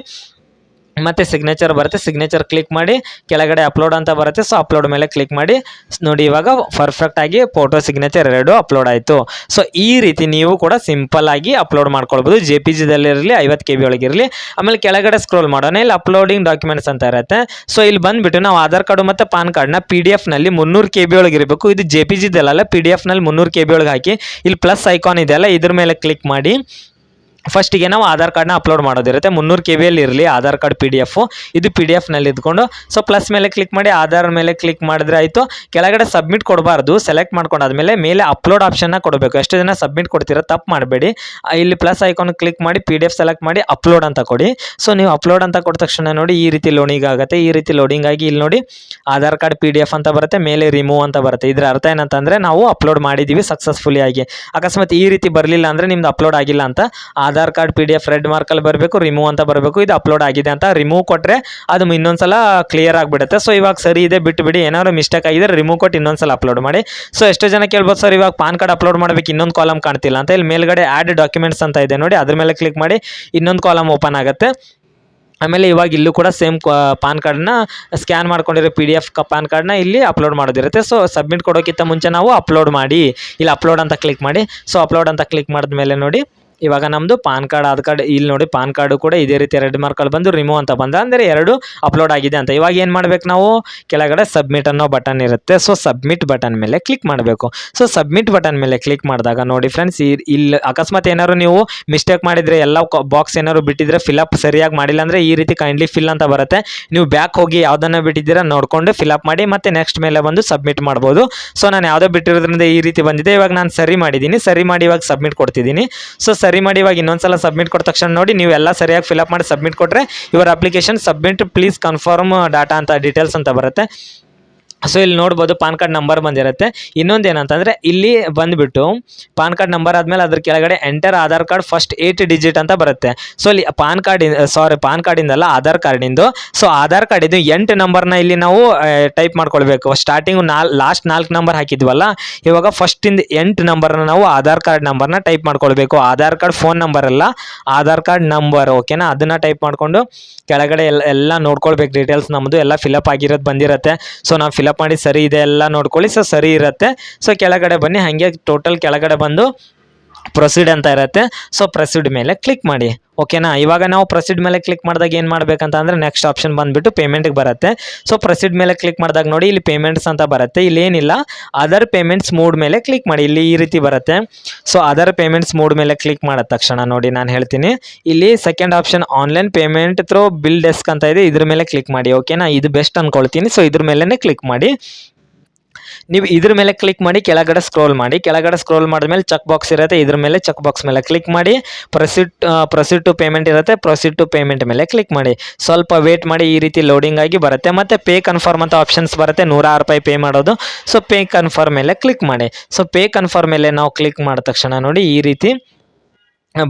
ಮತ್ತು ಸಿಗ್ನೇಚರ್ ಬರುತ್ತೆ ಸಿಗ್ನೇಚರ್ ಕ್ಲಿಕ್ ಮಾಡಿ, ಕೆಳಗಡೆ ಅಪ್ಲೋಡ್ ಅಂತ ಬರುತ್ತೆ ಸೊ ಅಪ್ಲೋಡ್ ಮೇಲೆ ಕ್ಲಿಕ್ ಮಾಡಿ, ನೋಡಿ ಇವಾಗ ಪರ್ಫೆಕ್ಟಾಗಿ ಫೋಟೋ ಸಿಗ್ನೇಚರ್ ಎರಡು ಅಪ್ಲೋಡ್ ಆಯಿತು. ಸೊ ಈ ರೀತಿ ನೀವು ಕೂಡ ಸಿಂಪಲ್ ಆಗಿ ಅಪ್ಲೋಡ್ ಮಾಡ್ಕೊಳ್ಬೋದು. ಜೆ ಪಿ ಜಿದಲ್ಲಿರಲಿ ಐವತ್ತು ಕೆ ಬಿ ಒಳಗಿರಲಿ. ಆಮೇಲೆ ಕೆಳಗಡೆ ಸ್ಕ್ರೋಲ್ ಮಾಡೋಣ. ಇಲ್ಲಿ ಅಪ್ಲೋಡಿಂಗ್ ಡಾಕ್ಯುಮೆಂಟ್ಸ್ ಅಂತ ಇರುತ್ತೆ. ಸೊ ಇಲ್ಲಿ ಬಂದುಬಿಟ್ಟು ನಾವು ಆಧಾರ್ ಕಾರ್ಡು ಮತ್ತು ಪಾನ್ ಕಾರ್ಡ್ನ ಪಿ ಡಿ ಎಫ್ನಲ್ಲಿ ಮುನ್ನೂರು ಕೆ ಬಿ ಒಳಗಿರಬೇಕು ಇದು ಜೆ ಪಿ ಜಿದಲ್ಲ ಪಿ ಡಿ ಎಫ್ನಲ್ಲಿ ಮುನ್ನೂರು ಕೆ ಬಿ ಒಳಗೆ ಹಾಕಿ, ಇಲ್ಲಿ ಪ್ಲಸ್ ಐಕಾನ್ ಇದೆಯಲ್ಲ, ಇದ್ರ ಮೇಲೆ ಕ್ಲಿಕ್ ಮಾಡಿ ಫಸ್ಟಿಗೆ ನಾವು ಆಧಾರ್ ಕಾರ್ಡ್ನ ಅಪ್ಲೋಡ್ ಮಾಡೋದಿರುತ್ತೆ. ಮುನ್ನೂರು ಕೆ ವಿಯಲ್ಲಿ ಇರಲಿ Aadhaar card P D F ಇದು ಪಿ ಡಿ ಎಫ್ನಲ್ಲಿ ಇದ್ಕೊಂಡು ಸೊ ಪ್ಲಸ್ ಮೇಲೆ ಕ್ಲಿಕ್ ಮಾಡಿ ಆಧಾರ್ ಮೇಲೆ ಕ್ಲಿಕ್ ಮಾಡಿದ್ರೆ ಆಯಿತು. ಕೆಳಗಡೆ ಸಬ್ಮಿಟ್ ಕೊಡಬಾರ್ದು. ಸೆಲೆಕ್ಟ್ ಮಾಡ್ಕೊಂಡಾದ್ಮೇಲೆ ಮೇಲೆ ಅಪ್ಲೋಡ್ ಆಪ್ಷನ್ನ ಕೊಡಬೇಕು. ಎಷ್ಟು ಜನ ಸಬ್ಮಿಟ್ ಕೊಡ್ತೀರಾ ತಪ್ಪು ಮಾಡಬೇಡಿ. ಇಲ್ಲಿ ಪ್ಲಸ್ ಐಕಾನ್ ಕ್ಲಿಕ್ ಮಾಡಿ ಪಿ ಡಿ ಎಫ್ ಸೆಲೆಕ್ಟ್ ಮಾಡಿ ಅಪ್ಲೋಡ್ ಅಂತ ಕೊಡಿ. ಸೊ ನೀವು ಅಪ್ಲೋಡ್ ಅಂತ ಕೊಟ್ಟ ತಕ್ಷಣ ನೋಡಿ, ಈ ರೀತಿ ಲೋಡಿಂಗ್ ಆಗುತ್ತೆ, ಈ ರೀತಿ ಲೋಡಿಂಗ್ ಆಗಿ ಇಲ್ಲಿ ನೋಡಿ Aadhaar card P D F ಅಂತ ಬರುತ್ತೆ, ಮೇಲೆ ರಿಮೂವ್ ಅಂತ ಬರುತ್ತೆ. ಇದರ ಅರ್ಥ ಏನಂತಂದರೆ ನಾವು ಅಪ್ಲೋಡ್ ಮಾಡಿದ್ದೀವಿ ಸಕ್ಸಸ್ಫುಲಿ ಆಗಿ. ಅಕಸ್ಮಾತ್ ಈ ರೀತಿ ಬರಲಿಲ್ಲ ಅಂದರೆ ನಿಮ್ದು ಅಪ್ಲೋಡ್ ಆಗಿಲ್ಲ ಅಂತ. Aadhaar card P D F red ಮಾರ್ಕಲ್ಲಿ ಬರಬೇಕು, ರಿಮೂವ್ ಅಂತ ಬರಬೇಕು, ಇದು ಅಪ್ಲೋಡ್ ಆಗಿದೆ ಅಂತ ರಿಮೂವ್ ಕೊಟ್ಟರೆ ಅದು ಇನ್ನೊಂದ್ಸಲ ಕ್ಲಿಯರ್ ಆಗಿಬಿಡುತ್ತೆ. ಸೊ ಇವಾಗ ಸರಿ ಇದೆ ಬಿಟ್ಟು ಬಿಡಿ ಏನಾದ್ರು ಮಿಸ್ಟೇಕ್ ಆಗಿದೆ ರಿಮೂವ್ ಕೊಟ್ಟು ಇನ್ನೊಂದ್ಸಲ ಅಪ್ಲೋಡ್ ಮಾಡಿ. ಸೊ ಎಷ್ಟೋ ಜನ ಕೇಳ್ಬೋದು, ಸರ್, ಇವಾಗ ಪಾನ್ ಕಾರ್ಡ್ ಅಪ್ಲೋಡ್ ಮಾಡಬೇಕು, ಇನ್ನೊಂದು ಕಾಲಮ್ ಕಾಣ್ತಿಲ್ಲ ಅಂತ. ಇಲ್ಲಿ ಮೇಲ್ಗಡೆ ಆ್ಯಡ್ ಡಾಕ್ಯುಮೆಂಟ್ಸ್ ಅಂತ ಇದೆ ನೋಡಿ, ಅದ್ರ ಮೇಲೆ ಕ್ಲಿಕ್ ಮಾಡಿ, ಇನ್ನೊಂದು ಕಾಲಮ್ ಓಪನ್ ಆಗುತ್ತೆ. ಆಮೇಲೆ ಇವಾಗ ಇಲ್ಲೂ ಕೂಡ ಸೇಮ್ ಪಾನ್ ಕಾರ್ಡ್ನ ಸ್ಕ್ಯಾನ್ ಮಾಡ್ಕೊಂಡಿರೋ ಪಿ ಡಿ ಎಫ್ ಪಾನ್ ಕಾರ್ಡ್ನ ಇಲ್ಲಿ ಅಪ್ಲೋಡ್ ಮಾಡೋದಿರುತ್ತೆ. ಸೊ ಸಬ್ಮಿಟ್ ಕೊಡೋಕ್ಕಿಂತ ಮುಂಚೆ ನಾವು ಅಪ್ಲೋಡ್ ಮಾಡಿ, ಇಲ್ಲಿ ಅಪ್ಲೋಡ್ ಅಂತ ಕ್ಲಿಕ್ ಮಾಡಿ. ಸೊ ಅಪ್ಲೋಡ್ ಅಂತ ಕ್ಲಿಕ್ ಮಾಡಿದ್ಮೇಲೆ ನೋಡಿ ಇವಾಗ ನಮ್ಮದು ಪಾನ್ ಕಾರ್ಡ್, ಆಧಾರ್ ಕಾರ್ಡ್ ಇಲ್ಲಿ ನೋಡಿ ಪಾನ್ ಕಾರ್ಡು ಕೂಡ ಇದೇ ರೀತಿ ರೆಡ್ ಮಾರ್ಕಲ್ಲಿ ಬಂದು ರಿಮೂವ್ ಅಂತ ಬಂದ, ಅಂದರೆ ಎರಡು ಅಪ್ಲೋಡ್ ಆಗಿದೆ ಅಂತ. ಇವಾಗ ಏನು ಮಾಡಬೇಕು ನಾವು? ಕೆಳಗಡೆ ಸಬ್ಮಿಟ್ ಅನ್ನೋ ಬಟನ್ ಇರುತ್ತೆ. ಸೊ ಸಬ್ಮಿಟ್ ಬಟನ್ ಮೇಲೆ ಕ್ಲಿಕ್ ಮಾಡಬೇಕು. ಸೊ ಸಬ್ಮಿಟ್ ಬಟನ್ ಮೇಲೆ ಕ್ಲಿಕ್ ಮಾಡಿದಾಗ ನೋಡಿ ಫ್ರೆಂಡ್ಸ್ ಇಲ್ಲಿ ಅಕಸ್ಮಾತ್ ಏನಾದ್ರು ನೀವು ಮಿಸ್ಟೇಕ್ ಮಾಡಿದರೆ, ಎಲ್ಲ ಬಾಕ್ಸ್ ಏನಾದ್ರು ಬಿಟ್ಟಿದ್ರೆ ಫಿಲಪ್ ಸರಿಯಾಗಿ ಮಾಡಿಲ್ಲ ಅಂದರೆ ಈ ರೀತಿ ಕೈಂಡ್ಲಿ ಫಿಲ್ ಅಂತ ಬರುತ್ತೆ. ನೀವು ಬ್ಯಾಕ್ ಹೋಗಿ ಯಾವುದನ್ನು ಬಿಟ್ಟಿದ್ದೀರಾ ನೋಡಿಕೊಂಡು ಫಿಲಪ್ ಮಾಡಿ ಮತ್ತೆ ನೆಕ್ಸ್ಟ್ ಮೇಲೆ ಬಂದು ಸಬ್ಮಿಟ್ ಮಾಡ್ಬೋದು. ಸೊ ನಾನು ಯಾವುದೋ ಬಿಟ್ಟಿರೋದ್ರಿಂದ ಈ ರೀತಿ ಬಂದಿದೆ. ಇವಾಗ ನಾನು ಸರಿ ಮಾಡಿದ್ದೀನಿ. ಸರಿ ಮಾಡಿ ಇವಾಗ ಸಬ್ಮಿಟ್ ಕೊಡ್ತಿದ್ದೀನಿ. ಸೊ ಸರಿ ಮಾಡಿ, ಇವಾಗ ಇನ್ನೊಂದ್ಸಲ ಸಬ್ಮಿಟ್ ಕೊಟ್ಟ ತಕ್ಷಣ ನೋಡಿ, ನೀವು ಎಲ್ಲ ಸರಿಯಾಗಿ ಫಿಲಪ್ ಮಾಡಿ ಸಬ್ಮಿಟ್ ಕೊಟ್ಟರೆ ಇವರ application submit please confirm data ಅಂತ ಡೀಟೇಲ್ಸ್ ಅಂತ ಬರುತ್ತೆ. ಸೊ ಇಲ್ಲಿ ನೋಡ್ಬೋದು ಪಾನ್ ಕಾರ್ಡ್ ನಂಬರ್ ಬಂದಿರುತ್ತೆ. ಇನ್ನೊಂದು ಏನಂತಂದರೆ ಇಲ್ಲಿ ಬಂದುಬಿಟ್ಟು ಪಾನ್ ಕಾರ್ಡ್ ನಂಬರ್ ಆದಮೇಲೆ ಅದ್ರ ಕೆಳಗಡೆ enter Aadhaar card first eight digit ಅಂತ ಬರುತ್ತೆ. ಸೊ ಇಲ್ಲಿ ಪಾನ್ ಕಾರ್ಡ್ ಸಾರಿ ಪಾನ್ ಕಾರ್ಡಿಂದಲ್ಲ ಆಧಾರ್ ಕಾರ್ಡಿಂದು ಸೊ ಆಧಾರ್ ಕಾರ್ಡಿಂದು ಎಂಟು ನಂಬರ್ನ ಇಲ್ಲಿ ನಾವು ಟೈಪ್ ಮಾಡ್ಕೊಳ್ಬೇಕು. ಸ್ಟಾರ್ಟಿಂಗು ನಾಲ್ ಲಾಸ್ಟ್ ನಾಲ್ಕು ನಂಬರ್ ಹಾಕಿದ್ವಲ್ಲ, ಇವಾಗ ಫಸ್ಟಿಂದ ಎಂಟು ನಂಬರ್ನ ನಾವು ಆಧಾರ್ ಕಾರ್ಡ್ ನಂಬರ್ನ ಟೈಪ್ ಮಾಡ್ಕೊಳ್ಬೇಕು. ಆಧಾರ್ ಕಾರ್ಡ್ ಫೋನ್ ನಂಬರ್ ಅಲ್ಲ, ಆಧಾರ್ ಕಾರ್ಡ್ ನಂಬರ್ ಓಕೆನಾ ಅದನ್ನು ಟೈಪ್ ಮಾಡಿಕೊಂಡು ಕೆಳಗಡೆ ಎಲ್ಲ ಎಲ್ಲ ನೋಡ್ಕೊಳ್ಬೇಕು ಡೀಟೇಲ್ಸ್ ನಮ್ಮದು ಎಲ್ಲ ಫಿಲಪ್ ಆಗಿರೋದು ಬಂದಿರುತ್ತೆ. ಸೊ ನಾವು ಫಿಲಪ್ ಮಾಡಿ ಸರಿ ಇದೆ ಎಲ್ಲ ನೋಡ್ಕೊಳ್ಳಿ. ಸೊ ಸರಿ ಇರುತ್ತೆ. ಸೊ ಕೆಳಗಡೆ ಬನ್ನಿ. ಹಾಗೆ ಟೋಟಲ್ ಕೆಳಗಡೆ ಬಂದು ಪ್ರೊಸೀಡ್ ಅಂತ ಇರುತ್ತೆ. ಸೊ ಪ್ರೊಸೀಡ್ ಮೇಲೆ ಕ್ಲಿಕ್ ಮಾಡಿ. ಓಕೆನಾ ಇವಾಗ ನಾವು ಪ್ರೊಸೀಡ್ ಮೇಲೆ ಕ್ಲಿಕ್ ಮಾಡಿದಾಗ ಏನು ಮಾಡಬೇಕಂತ ಅಂದರೆ ನೆಕ್ಸ್ಟ್ ಆಪ್ಷನ್ ಬಂದುಬಿಟ್ಟು ಪೇಮೆಂಟ್ಗೆ ಬರುತ್ತೆ. ಸೊ ಪ್ರೊಸೀಡ್ ಮೇಲೆ ಕ್ಲಿಕ್ ಮಾಡಿದಾಗ ನೋಡಿ, ಇಲ್ಲಿ ಪೇಮೆಂಟ್ಸ್ ಅಂತ ಬರುತ್ತೆ. ಇಲ್ಲಿ ಏನಿಲ್ಲ ಅದರ್ ಪೇಮೆಂಟ್ಸ್ ಮೂಡ್ ಮೇಲೆ ಕ್ಲಿಕ್ ಮಾಡಿ. ಇಲ್ಲಿ ಈ ರೀತಿ ಬರುತ್ತೆ. ಸೊ ಅದರ್ ಪೇಮೆಂಟ್ಸ್ ಮೂಡ್ ಮೇಲೆ ಕ್ಲಿಕ್ ಮಾಡಿದ ತಕ್ಷಣ ನೋಡಿ ನಾನು ಹೇಳ್ತೀನಿ. ಇಲ್ಲಿ second option online payment through BillDesk ಅಂತ ಇದೆ. ಇದ್ರ ಮೇಲೆ ಕ್ಲಿಕ್ ಮಾಡಿ. ಓಕೆನಾ ಇದು ಬೆಸ್ಟ್ ಅಂದ್ಕೊಳ್ತೀನಿ ಸೊ ಇದ್ರ ಮೇಲೇ ಕ್ಲಿಕ್ ಮಾಡಿ. ನೀವು ಇದ್ರ ಮೇಲೆ ಕ್ಲಿಕ್ ಮಾಡಿ, ಕೆಳಗಡೆ ಸ್ಕ್ರೋಲ್ ಮಾಡಿ. ಕೆಳಗಡೆ ಸ್ಕ್ರೋಲ್ ಮಾಡಿದ್ಮೇಲೆ ಚೆಕ್ ಬಾಕ್ಸ್ ಇರುತ್ತೆ. ಇದ್ರ ಮೇಲೆ ಚೆಕ್ ಬಾಕ್ಸ್ ಮೇಲೆ ಕ್ಲಿಕ್ ಮಾಡಿ. ಪ್ರೊಸೀಡ್ ಪ್ರೊಸೀಡ್ ಟು ಪೇಮೆಂಟ್ ಇರುತ್ತೆ. ಪ್ರೊಸೀಡ್ ಟು ಪೇಮೆಂಟ್ ಮೇಲೆ ಕ್ಲಿಕ್ ಮಾಡಿ. ಸ್ವಲ್ಪ ವೇಟ್ ಮಾಡಿ, ಈ ರೀತಿ ಲೋಡಿಂಗ್ ಆಗಿ ಬರುತ್ತೆ. ಮತ್ತು ಪೇ ಕನ್ಫರ್ಮ್ ಅಂತ ಆಪ್ಷನ್ಸ್ ಬರುತ್ತೆ. ನೂರ ಆರು ರೂಪಾಯಿ ಪೇ ಮಾಡೋದು. ಸೊ ಪೇ ಕನ್ಫರ್ಮ್ ಮೇಲೆ ಕ್ಲಿಕ್ ಮಾಡಿ. ಸೊ ಪೇ ಕನ್ಫರ್ಮ್ ಮೇಲೆ ನಾವು ಕ್ಲಿಕ್ ಮಾಡಿದ ತಕ್ಷಣ ನೋಡಿ ಈ ರೀತಿ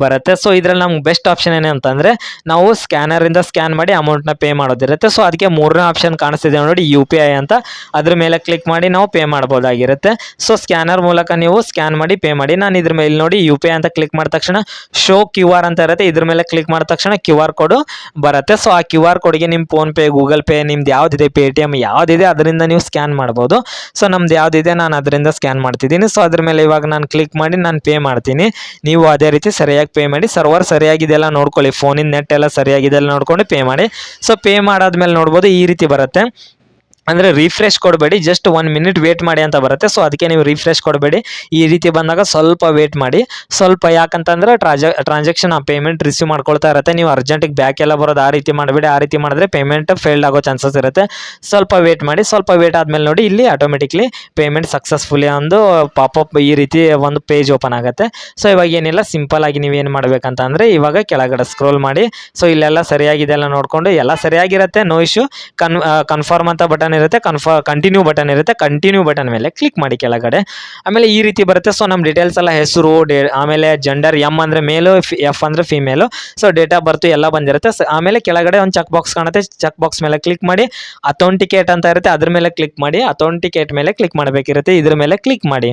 ಬರುತ್ತೆ. ಸೊ ಇದ್ರಲ್ಲಿ ನಮ್ಗೆ ಬೆಸ್ಟ್ ಆಪ್ಷನ್ ಏನೇ ಅಂತಂದರೆ, ನಾವು ಸ್ಕ್ಯಾನರಿಂದ ಸ್ಕ್ಯಾನ್ ಮಾಡಿ ಅಮೌಂಟ್ನ ಪೇ ಮಾಡೋದಿರುತ್ತೆ ಸೊ ಅದಕ್ಕೆ ಮೂರನೇ ಆಪ್ಷನ್ ಕಾಣಿಸ್ತಿದೆ ನೋಡಿ ಯು ಪಿ ಐ ಅಂತ. ಅದ್ರ ಮೇಲೆ ಕ್ಲಿಕ್ ಮಾಡಿ ನಾವು ಪೇ ಮಾಡ್ಬೋದಾಗಿರುತ್ತೆ. ಸೊ ಸ್ಕ್ಯಾನರ್ ಮೂಲಕ ನೀವು ಸ್ಕ್ಯಾನ್ ಮಾಡಿ ಪೇ ಮಾಡಿ. ನಾನು ಇದ್ರ ಮೇಲೆ ನೋಡಿ ಯು ಪಿ ಐ ಅಂತ ಕ್ಲಿಕ್ ಮಾಡಿದ ತಕ್ಷಣ ಶೋ ಕ್ಯೂ ಆರ್ ಅಂತ ಇರುತ್ತೆ. ಇದ್ರ ಮೇಲೆ ಕ್ಲಿಕ್ ಮಾಡಿದ ತಕ್ಷಣ ಕ್ಯೂ ಆರ್ ಕೋಡು ಬರುತ್ತೆ. ಸೊ ಆ ಕ್ಯೂ ಆರ್ ಕೋಡ್ಗೆ ನಿಮ್ಮ ಫೋನ್ಪೇ ಗೂಗಲ್ ಪೇ ನಿಮ್ದು ಯಾವುದಿದೆ ಪೇ ಟಿ ಎಂ ಯಾವುದಿದೆ ಅದರಿಂದ ನೀವು ಸ್ಕ್ಯಾನ್ ಮಾಡ್ಬೋದು. ಸೊ ನಮ್ದು ಯಾವುದಿದೆ ನಾನು ಅದರಿಂದ ಸ್ಕ್ಯಾನ್ ಮಾಡ್ತಿದ್ದೀನಿ. ಸೊ ಅದ್ರ ಮೇಲೆ ಇವಾಗ ನಾನು ಕ್ಲಿಕ್ ಮಾಡಿ ನಾನು ಪೇ ಮಾಡ್ತೀನಿ. ನೀವು ಅದೇ ರೀತಿ ಸರಿಯಾಗಿ ಪೇ ಮಾಡಿ ಸರ್ವರ್ ಸರಿಯಾಗಿದೆಲ್ಲ ನೋಡ್ಕೊಳ್ಳಿ. ಫೋನಿನ ನೆಟ್ ಎಲ್ಲ ಸರಿಯಾಗಿದೆಯಲ್ಲ ನೋಡ್ಕೊಂಡು ಪೇ ಮಾಡಿ. ಸೊ ಪೇ ಮಾಡಾದ್ಮೇಲೆ ನೋಡ್ಬೋದು, ಈ ರೀತಿ ಬರುತ್ತೆ. ಅಂದರೆ ರಿಫ್ರೆಶ್ ಕೊಡಬೇಡಿ ಜಸ್ಟ್ ಒನ್ ಮಿನಿಟ್ ವೇಟ್ ಮಾಡಿ ಅಂತ ಬರುತ್ತೆ. ಸೊ ಅದಕ್ಕೆ ನೀವು ರಿಫ್ರೆಶ್ ಕೊಡಬೇಡಿ. ಈ ರೀತಿ ಬಂದಾಗ ಸ್ವಲ್ಪ ವೇಟ್ ಮಾಡಿ. ಸ್ವಲ್ಪ ಯಾಕಂತಂದ್ರೆ ಟ್ರಾಜ ಟ್ರಾನ್ಸಾಕ್ಷನ್ ಆ ಪೇಮೆಂಟ್ ರಿಸೀವ್ ಮಾಡ್ಕೊಳ್ತಾ ಇರುತ್ತೆ. ನೀವು ಅರ್ಜೆಂಟಿಗೆ ಬ್ಯಾಕ್ ಎಲ್ಲ ಬರೋದು ಆ ರೀತಿ ಮಾಡಬೇಡಿ. ಆ ರೀತಿ ಮಾಡಿದ್ರೆ ಪೇಮೆಂಟ್ ಫೇಲ್ಡ್ ಆಗೋ ಚಾನ್ಸಸ್ ಇರುತ್ತೆ. ಸ್ವಲ್ಪ ವೇಟ್ ಮಾಡಿ. ಸ್ವಲ್ಪ ವೇಟ್ ಆದಮೇಲೆ ನೋಡಿ, ಇಲ್ಲಿ ಆಟೋಮೆಟಿಕ್ಲಿ ಪೇಮೆಂಟ್ ಸಕ್ಸಸ್ಫುಲಿ ಒಂದು ಪಾಪಪ್ ಈ ರೀತಿ ಒಂದು ಪೇಜ್ ಓಪನ್ ಆಗುತ್ತೆ. ಸೊ ಇವಾಗ ಏನಿಲ್ಲ ಸಿಂಪಲ್ ಆಗಿ ನೀವೇನು ಮಾಡಬೇಕಂತ ಅಂದರೆ ಇವಾಗ ಕೆಳಗಡೆ ಸ್ಕ್ರೋಲ್ ಮಾಡಿ. ಸೊ ಇಲ್ಲೆಲ್ಲ ಸರಿಯಾಗಿದೆ ಎಲ್ಲ ನೋಡಿಕೊಂಡು, ಎಲ್ಲ ಸರಿಯಾಗಿರುತ್ತೆ ನೋ ಇಶ್ಯೂ ಕನ್ ಕನ್ಫರ್ಮ್ ಅಂತ ಬಟನ್ ಇರುತ್ತೆ ಕನ್ಫರ್ ಕಂಟಿನ್ಯೂ ಬಟನ್ ಇರುತ್ತೆ ಕಂಟಿನ್ಯೂ ಬಟನ್ ಮೇಲೆ ಕ್ಲಿಕ್ ಮಾಡಿ ಕೆಳಗಡೆ. ಆಮೇಲೆ ಈ ರೀತಿ ಬರುತ್ತೆ. ಸೊ ನಮ್ಮ ಡೀಟೇಲ್ಸ್ ಎಲ್ಲ ಹೆಸರು, ಡೇ, ಆಮೇಲೆ ಜೆಂಡರ್ ಎಂ ಅಂದರೆ ಮೇಲು ಎಫ್ ಅಂದರೆ female so date of birth ಎಲ್ಲ ಬಂದಿರುತ್ತೆ. ಆಮೇಲೆ ಕೆಳಗಡೆ ಒಂದು ಚೆಕ್ ಬಾಕ್ಸ್ ಕಾಣುತ್ತೆ. ಚೆಕ್ ಬಾಕ್ಸ್ ಮೇಲೆ ಕ್ಲಿಕ್ ಮಾಡಿ ಅಥೋಂಟಿಕೇಟ್ ಅಂತ ಇರುತ್ತೆ. ಅದ್ರ ಮೇಲೆ ಕ್ಲಿಕ್ ಮಾಡಿ ಅಥೋಂಟಿಕೇಟ್ ಮೇಲೆ ಕ್ಲಿಕ್ ಮಾಡಬೇಕಿರುತ್ತೆ. ಇದ್ರ ಮೇಲೆ ಕ್ಲಿಕ್ ಮಾಡಿ.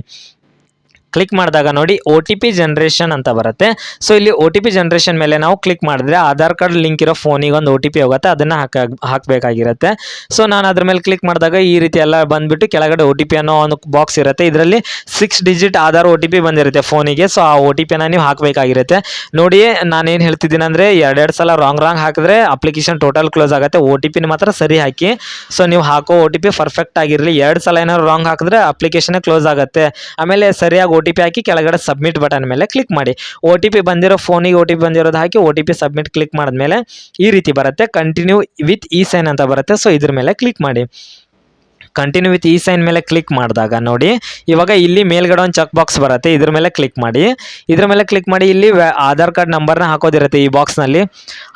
ಕ್ಲಿಕ್ ಮಾಡಿದಾಗ ನೋಡಿ ಓ ಟಿ ಪಿ ಜನ್ರೇಷನ್ ಅಂತ ಬರುತ್ತೆ. ಸೊ ಇಲ್ಲಿ ಒ ಟಿ ಪಿ ಜನ್ರೇಷನ್ ಮೇಲೆ ನಾವು ಕ್ಲಿಕ್ ಮಾಡಿದ್ರೆ ಆಧಾರ್ ಕಾರ್ಡ್ ಲಿಂಕ್ ಇರೋ ಫೋನಿಗೆ ಒಂದು ಒ ಟಿ ಪಿ ಹೋಗುತ್ತೆ. ಅದನ್ನು ಹಾಕ, ಹಾಕಬೇಕಾಗಿರುತ್ತೆ. ಸೊ ನಾನು ಅದ್ರ ಮೇಲೆ ಕ್ಲಿಕ್ ಮಾಡಿದಾಗ ಈ ರೀತಿ ಎಲ್ಲ ಬಂದ್ಬಿಟ್ಟು ಕೆಳಗಡೆ ಒ ಟಿ ಪಿ ಅನ್ನೋ ಒಂದು ಬಾಕ್ಸ್ ಇರುತ್ತೆ. ಇದರಲ್ಲಿ six digit Aadhaar O T P ಬಂದಿರುತ್ತೆ ಫೋನಿಗೆ ಸೊ ಆ ಒ ಟಿ ಪಿನ ನೀವು ಹಾಕಬೇಕಾಗಿರುತ್ತೆ. ನೋಡಿ ನಾನೇನು ಹೇಳ್ತಿದ್ದೀನಿ ಅಂದರೆ ಎರಡೆರಡು ಸಲ ರಾಂಗ್ ರಾಂಗ್ ಹಾಕಿದ್ರೆ ಅಪ್ಲಿಕೇಶನ್ ಟೋಟಲ್ ಕ್ಲೋಸ್ ಆಗುತ್ತೆ. ಒ ಟಿ ಪಿನ ಮಾತ್ರ ಸರಿ ಹಾಕಿ. ಸೊ ನೀವು ಹಾಕೋ ಒ ಟಿ ಪಿ ಪರ್ಫೆಕ್ಟ್ ಆಗಿರಲಿ. ಎರಡು ಸಲ ಏನಾದ್ರು ರಾಂಗ್ ಹಾಕಿದ್ರೆ ಅಪ್ಲಿಕೇಶನ್ ಕ್ಲೋಸ್ ಆಗುತ್ತೆ. ಆಮೇಲೆ ಸರಿಯಾಗಿ ಒ ಟಿ ಪಿ ಹಾಕಿ ಕೆಳಗಡೆ ಸಬ್ಮಿಟ್ ಬಟನ್ ಮೇಲೆ ಕ್ಲಿಕ್ ಮಾಡಿ. ಒ ಟಿ ಪಿ ಬಂದಿರೋ ಫೋನಿಗೆ ಒ ಟಿ ಪಿ ಬಂದಿರೋದು ಹಾಕಿ O T P submit click ಮಾಡಿದ್ಮೇಲೆ ಈ ರೀತಿ ಬರುತ್ತೆ. ಕಂಟಿನ್ಯೂ ವಿತ್ ಇ ಸೈನ್ ಅಂತ ಬರುತ್ತೆ. ಸೊ ಇದ್ರ ಮೇಲೆ ಕ್ಲಿಕ್ ಮಾಡಿ. ಕಂಟಿನ್ಯೂ ವಿತ್ ಈ ಸೈನ್ ಮೇಲೆ ಕ್ಲಿಕ್ ಮಾಡಿದಾಗ ನೋಡಿ, ಇವಾಗ ಇಲ್ಲಿ ಮೇಲ್ಗಡೆ ಒಂದು ಚೆಕ್ ಬಾಕ್ಸ್ ಬರುತ್ತೆ. ಇದ್ರ ಮೇಲೆ ಕ್ಲಿಕ್ ಮಾಡಿ. ಇದ್ರ ಮೇಲೆ ಕ್ಲಿಕ್ ಮಾಡಿ, ಇಲ್ಲಿ ಆಧಾರ್ ಕಾರ್ಡ್ ನಂಬರ್ನ ಹಾಕೋದಿರುತ್ತೆ ಈ ಬಾಕ್ಸ್ನಲ್ಲಿ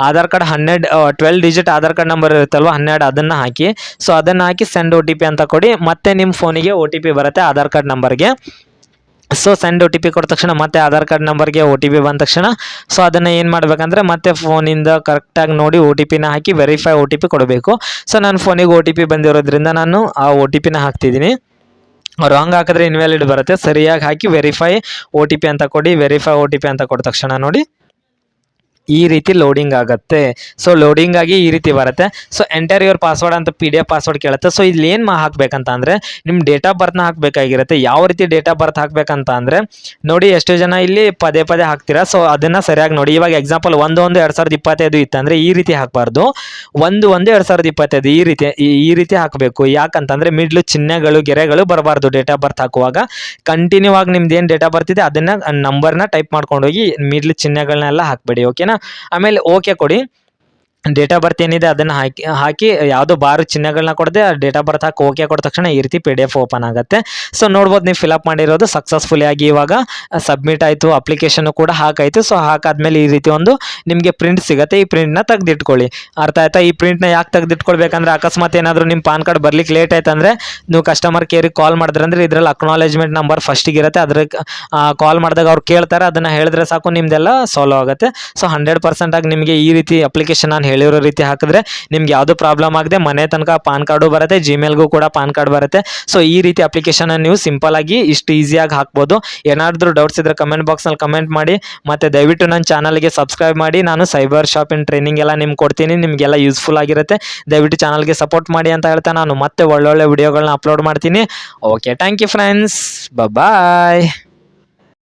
ಆಧಾರ್ ಕಾರ್ಡ್ ಹನ್ನೆರಡು twelve digit Aadhaar card number ಇರುತ್ತಲ್ವ, ಹನ್ನೆರಡು ಅದನ್ನು ಹಾಕಿ. ಸೊ ಅದನ್ನು ಹಾಕಿ ಸೆಂಡ್ ಒ ಅಂತ ಕೊಡಿ. ಮತ್ತೆ ನಿಮ್ಮ ಫೋನಿಗೆ ಒ ಬರುತ್ತೆ, ಆಧಾರ್ ಕಾರ್ಡ್ ನಂಬರ್ಗೆ so send O T P ಕೊಟ್ಟ ತಕ್ಷಣ ಮತ್ತೆ ಆಧಾರ್ ಕಾರ್ಡ್ ನಂಬರ್ಗೆ ಒ ಟಿ ಪಿ ಬಂದ ತಕ್ಷಣ ಸೊ ಅದನ್ನು ಏನು ಮಾಡಬೇಕಂದ್ರೆ ಮತ್ತೆ ಫೋನಿಂದ ಕರೆಕ್ಟಾಗಿ ನೋಡಿ ಒ ಟಿ ಪಿನ ಹಾಕಿ ವೆರಿಫೈ ಒ ಟಿ ಪಿ ಕೊಡಬೇಕು. ಸೊ ನನ್ನ ಫೋನಿಗೆ ಒ ಟಿ ಪಿ ಬಂದಿರೋದ್ರಿಂದ ನಾನು ಆ ಒ ಟಿ ಪಿನ ಹಾಕ್ತಿದ್ದೀನಿ. ರಾಂಗ್ ಹಾಕಿದ್ರೆ ಇನ್ವ್ಯಾಲಿಡ್ ಬರುತ್ತೆ. ಸರಿಯಾಗಿ ಹಾಕಿ ವೆರಿಫೈ ಒ ಟಿ ಪಿ ಅಂತ ಕೊಡಿ ವೆರಿಫೈ ಒ ಟಿ ಪಿ ಅಂತ ಕೊಟ್ಟ ತಕ್ಷಣ ನೋಡಿ. ಈ ರೀತಿ ಲೋಡಿಂಗ್ ಆಗುತ್ತೆ. ಸೊ ಲೋಡಿಂಗ್ ಆಗಿ ಈ ರೀತಿ ಬರುತ್ತೆ. ಸೊ ಎಂಟರ್ ಯುವರ್ ಪಾಸ್ವರ್ಡ್ ಅಂತ ಪಿ ಡಿ ಎಫ್ ಪಾಸ್ವರ್ಡ್ ಕೇಳುತ್ತೆ. ಸೊ ಇಲ್ಲಿ ಏನು ಮಾ ಹಾಕ್ಬೇಕಂತ ಅಂದರೆ ನಿಮ್ಮ ಡೇಟ್ ಆಫ್ ಬರ್ತ್ನ ಹಾಕಬೇಕಾಗಿರುತ್ತೆ. ಯಾವ ರೀತಿ ಡೇಟ್ ಆಫ್ ಬರ್ತ್ ಹಾಕ್ಬೇಕಂತ ಅಂದರೆ, ನೋಡಿ ಎಷ್ಟು ಜನ ಇಲ್ಲಿ ಪದೇ ಪದೇ ಹಾಕ್ತೀರಾ. ಸೊ ಅದನ್ನು ಸರಿಯಾಗಿ ನೋಡಿ. ಇವಾಗ ಎಕ್ಸಾಂಪಲ್ ಒಂದು ಒಂದು ಎರಡು ಸಾವಿರದ ಇಪ್ಪತ್ತೈದು ಇತ್ತಂದರೆ ಈ ರೀತಿ ಹಾಕಬಾರ್ದು. ಒಂದು ಒಂದು ಎರಡು ಸಾವಿರದ ಇಪ್ಪತ್ತೈದು ಈ ರೀತಿ, ಈ- ರೀತಿ ಹಾಕಬೇಕು. ಯಾಕಂತಂದರೆ ಮಿಡ್ಲು ಚಿಹ್ನೆಗಳು, ಗೆರೆಗಳು ಬರಬಾರ್ದು ಡೇಟ್ ಆಫ್ ಬರ್ತ್ ಹಾಕುವಾಗ. ಕಂಟಿನ್ಯೂ ಆಗಿ ನಿಮ್ದು ಏನು ಡೇಟ್ ಆಫ್ ಬರ್ತ್ ಇದೆ, ಅದನ್ನು ನಂಬರ್ನ ಟೈಪ್ ಮಾಡ್ಕೊಂಡು ಹೋಗಿ ಮಿಡ್ಲ್ ಚಿಹ್ನೆಗಳನ್ನೆಲ್ಲ ಹಾಕಬೇಡಿ ಓಕೆನಾ ಆಮೇಲೆ ಓಕೆ ಕೊಡಿ. ಡೇಟ್ ಆಫ್ ಬರ್ತ್ ಏನಿದೆ ಅದನ್ನು ಹಾಕಿ ಹಾಕಿ ಯಾವುದೋ ಬಾರು ಚಿಹ್ನೆಗಳನ್ನ ಕೊಡದೆ ಡೇಟ್ ಆಫ್ ಬರ್ತ್ ಹಾಕಿ ಓಕೆ ಕೊಟ್ಟ ತಕ್ಷಣ ಈ ರೀತಿ ಪಿ ಡಿ ಎಫ್ ಓಪನ್ ಆಗುತ್ತೆ. ಸೊ ನೋಡ್ಬೋದು ನೀವು ಫಿಲಪ್ ಮಾಡಿರೋದು ಸಕ್ಸಸ್ಫುಲಿ ಆಗಿ ಇವಾಗ ಸಬ್ಮಿಟ್ ಆಯಿತು ಅಪ್ಲಿಕೇಶನ್ ಕೂಡ ಹಾಕಾಯಿತು ಸೊ ಹಾಕಾದ್ಮೇಲೆ ಈ ರೀತಿ ಒಂದು ನಿಮಗೆ ಪ್ರಿಂಟ್ ಸಿಗುತ್ತೆ. ಈ ಪ್ರಿಂಟ್ನ ತೆಗೆದಿಟ್ಕೊಳ್ಳಿ. ಅರ್ಥ ಆಯ್ತಾ? ಈ ಪ್ರಿಂಟ್ನ ಯಾಕೆ ತೆಗೆದಿಟ್ಕೊಳ್ಬೇಕಂದ್ರೆ ಅಕಸ್ಮಾತ್ ಏನಾದರೂ ನಿಮ್ಮ ಪಾನ್ ಕಾರ್ಡ್ ಬರ್ಲಿಕ್ಕೆ ಲೇಟ್ ಆಯ್ತು ಅಂದರೆ ನೀವು ಕಸ್ಟಮರ್ ಕೇರಿಗೆ ಕಾಲ್ ಮಾಡಿದ್ರೆ ಅಂದ್ರೆ ಇದರಲ್ಲಿ ಅಕ್ನಾಲೇಜ್ಮೆಂಟ್ ನಂಬರ್ ಫಸ್ಟಿಗೆ ಇರುತ್ತೆ. ಅದ್ರ ಕಾಲ್ ಮಾಡಿದಾಗ ಅವ್ರು ಕೇಳ್ತಾರೆ. ಅದನ್ನು ಹೇಳಿದ್ರೆ ಸಾಕು, ನಿಮ್ದೆಲ್ಲ ಸಾಲ್ವ್ ಆಗುತ್ತೆ. ಸೊ ಹಂಡ್ರೆಡ್ ಪರ್ಸೆಂಟಾಗಿ ನಿಮಗೆ ಈ ರೀತಿ ಅಪ್ಲಿಕೇಶನ್ ನಾನು ಹೇಳಿರೋ ರೀತಿ ಹಾಕಿದ್ರೆ ನಿಮ್ಗೆ ಯಾವುದು ಪ್ರಾಬ್ಲಮ್ ಆಗದೆ ಮನೆ ತನಕ ಪಾನ್ ಕಾರ್ಡು ಬರುತ್ತೆ ಜಿಮೇಲ್ಗೂ ಕೂಡ ಪಾನ್ ಕಾರ್ಡ್ ಬರುತ್ತೆ. ಸೊ ಈ ರೀತಿ ಅಪ್ಲಿಕೇಶನ್ ನೀವು ಸಿಂಪಲ್ ಆಗಿ ಇಷ್ಟು ಈಸಿಯಾಗಿ ಹಾಕ್ಬೋದು. ಏನಾದರೂ ಡೌಟ್ಸ್ ಇದ್ರೆ ಕಮೆಂಟ್ ಬಾಕ್ಸ್ನಲ್ಲಿ ಕಮೆಂಟ್ ಮಾಡಿ, ಮತ್ತು ದಯವಿಟ್ಟು ನನ್ನ ಚಾನಲ್ಗೆ ಸಬ್ಸ್ಕ್ರೈಬ್ ಮಾಡಿ. ನಾನು ಸೈಬರ್ ಶಾಪಿಂಗ್ ಟ್ರೈನಿಂಗ್ ಎಲ್ಲ ನಿಮ್ಗೆ ಕೊಡ್ತೀನಿ, ನಿಮಗೆಲ್ಲ ಯೂಸ್ಫುಲ್ ಆಗಿರುತ್ತೆ. ದಯವಿಟ್ಟು ಚಾನಲ್ಗೆ ಸಪೋರ್ಟ್ ಮಾಡಿ ಅಂತ ಹೇಳ್ತಾ ನಾನು ಮತ್ತೆ ಒಳ್ಳೊಳ್ಳೆ ವಿಡಿಯೋಗಳನ್ನ ಅಪ್ಲೋಡ್ ಮಾಡ್ತೀನಿ. Okay thank you friends bye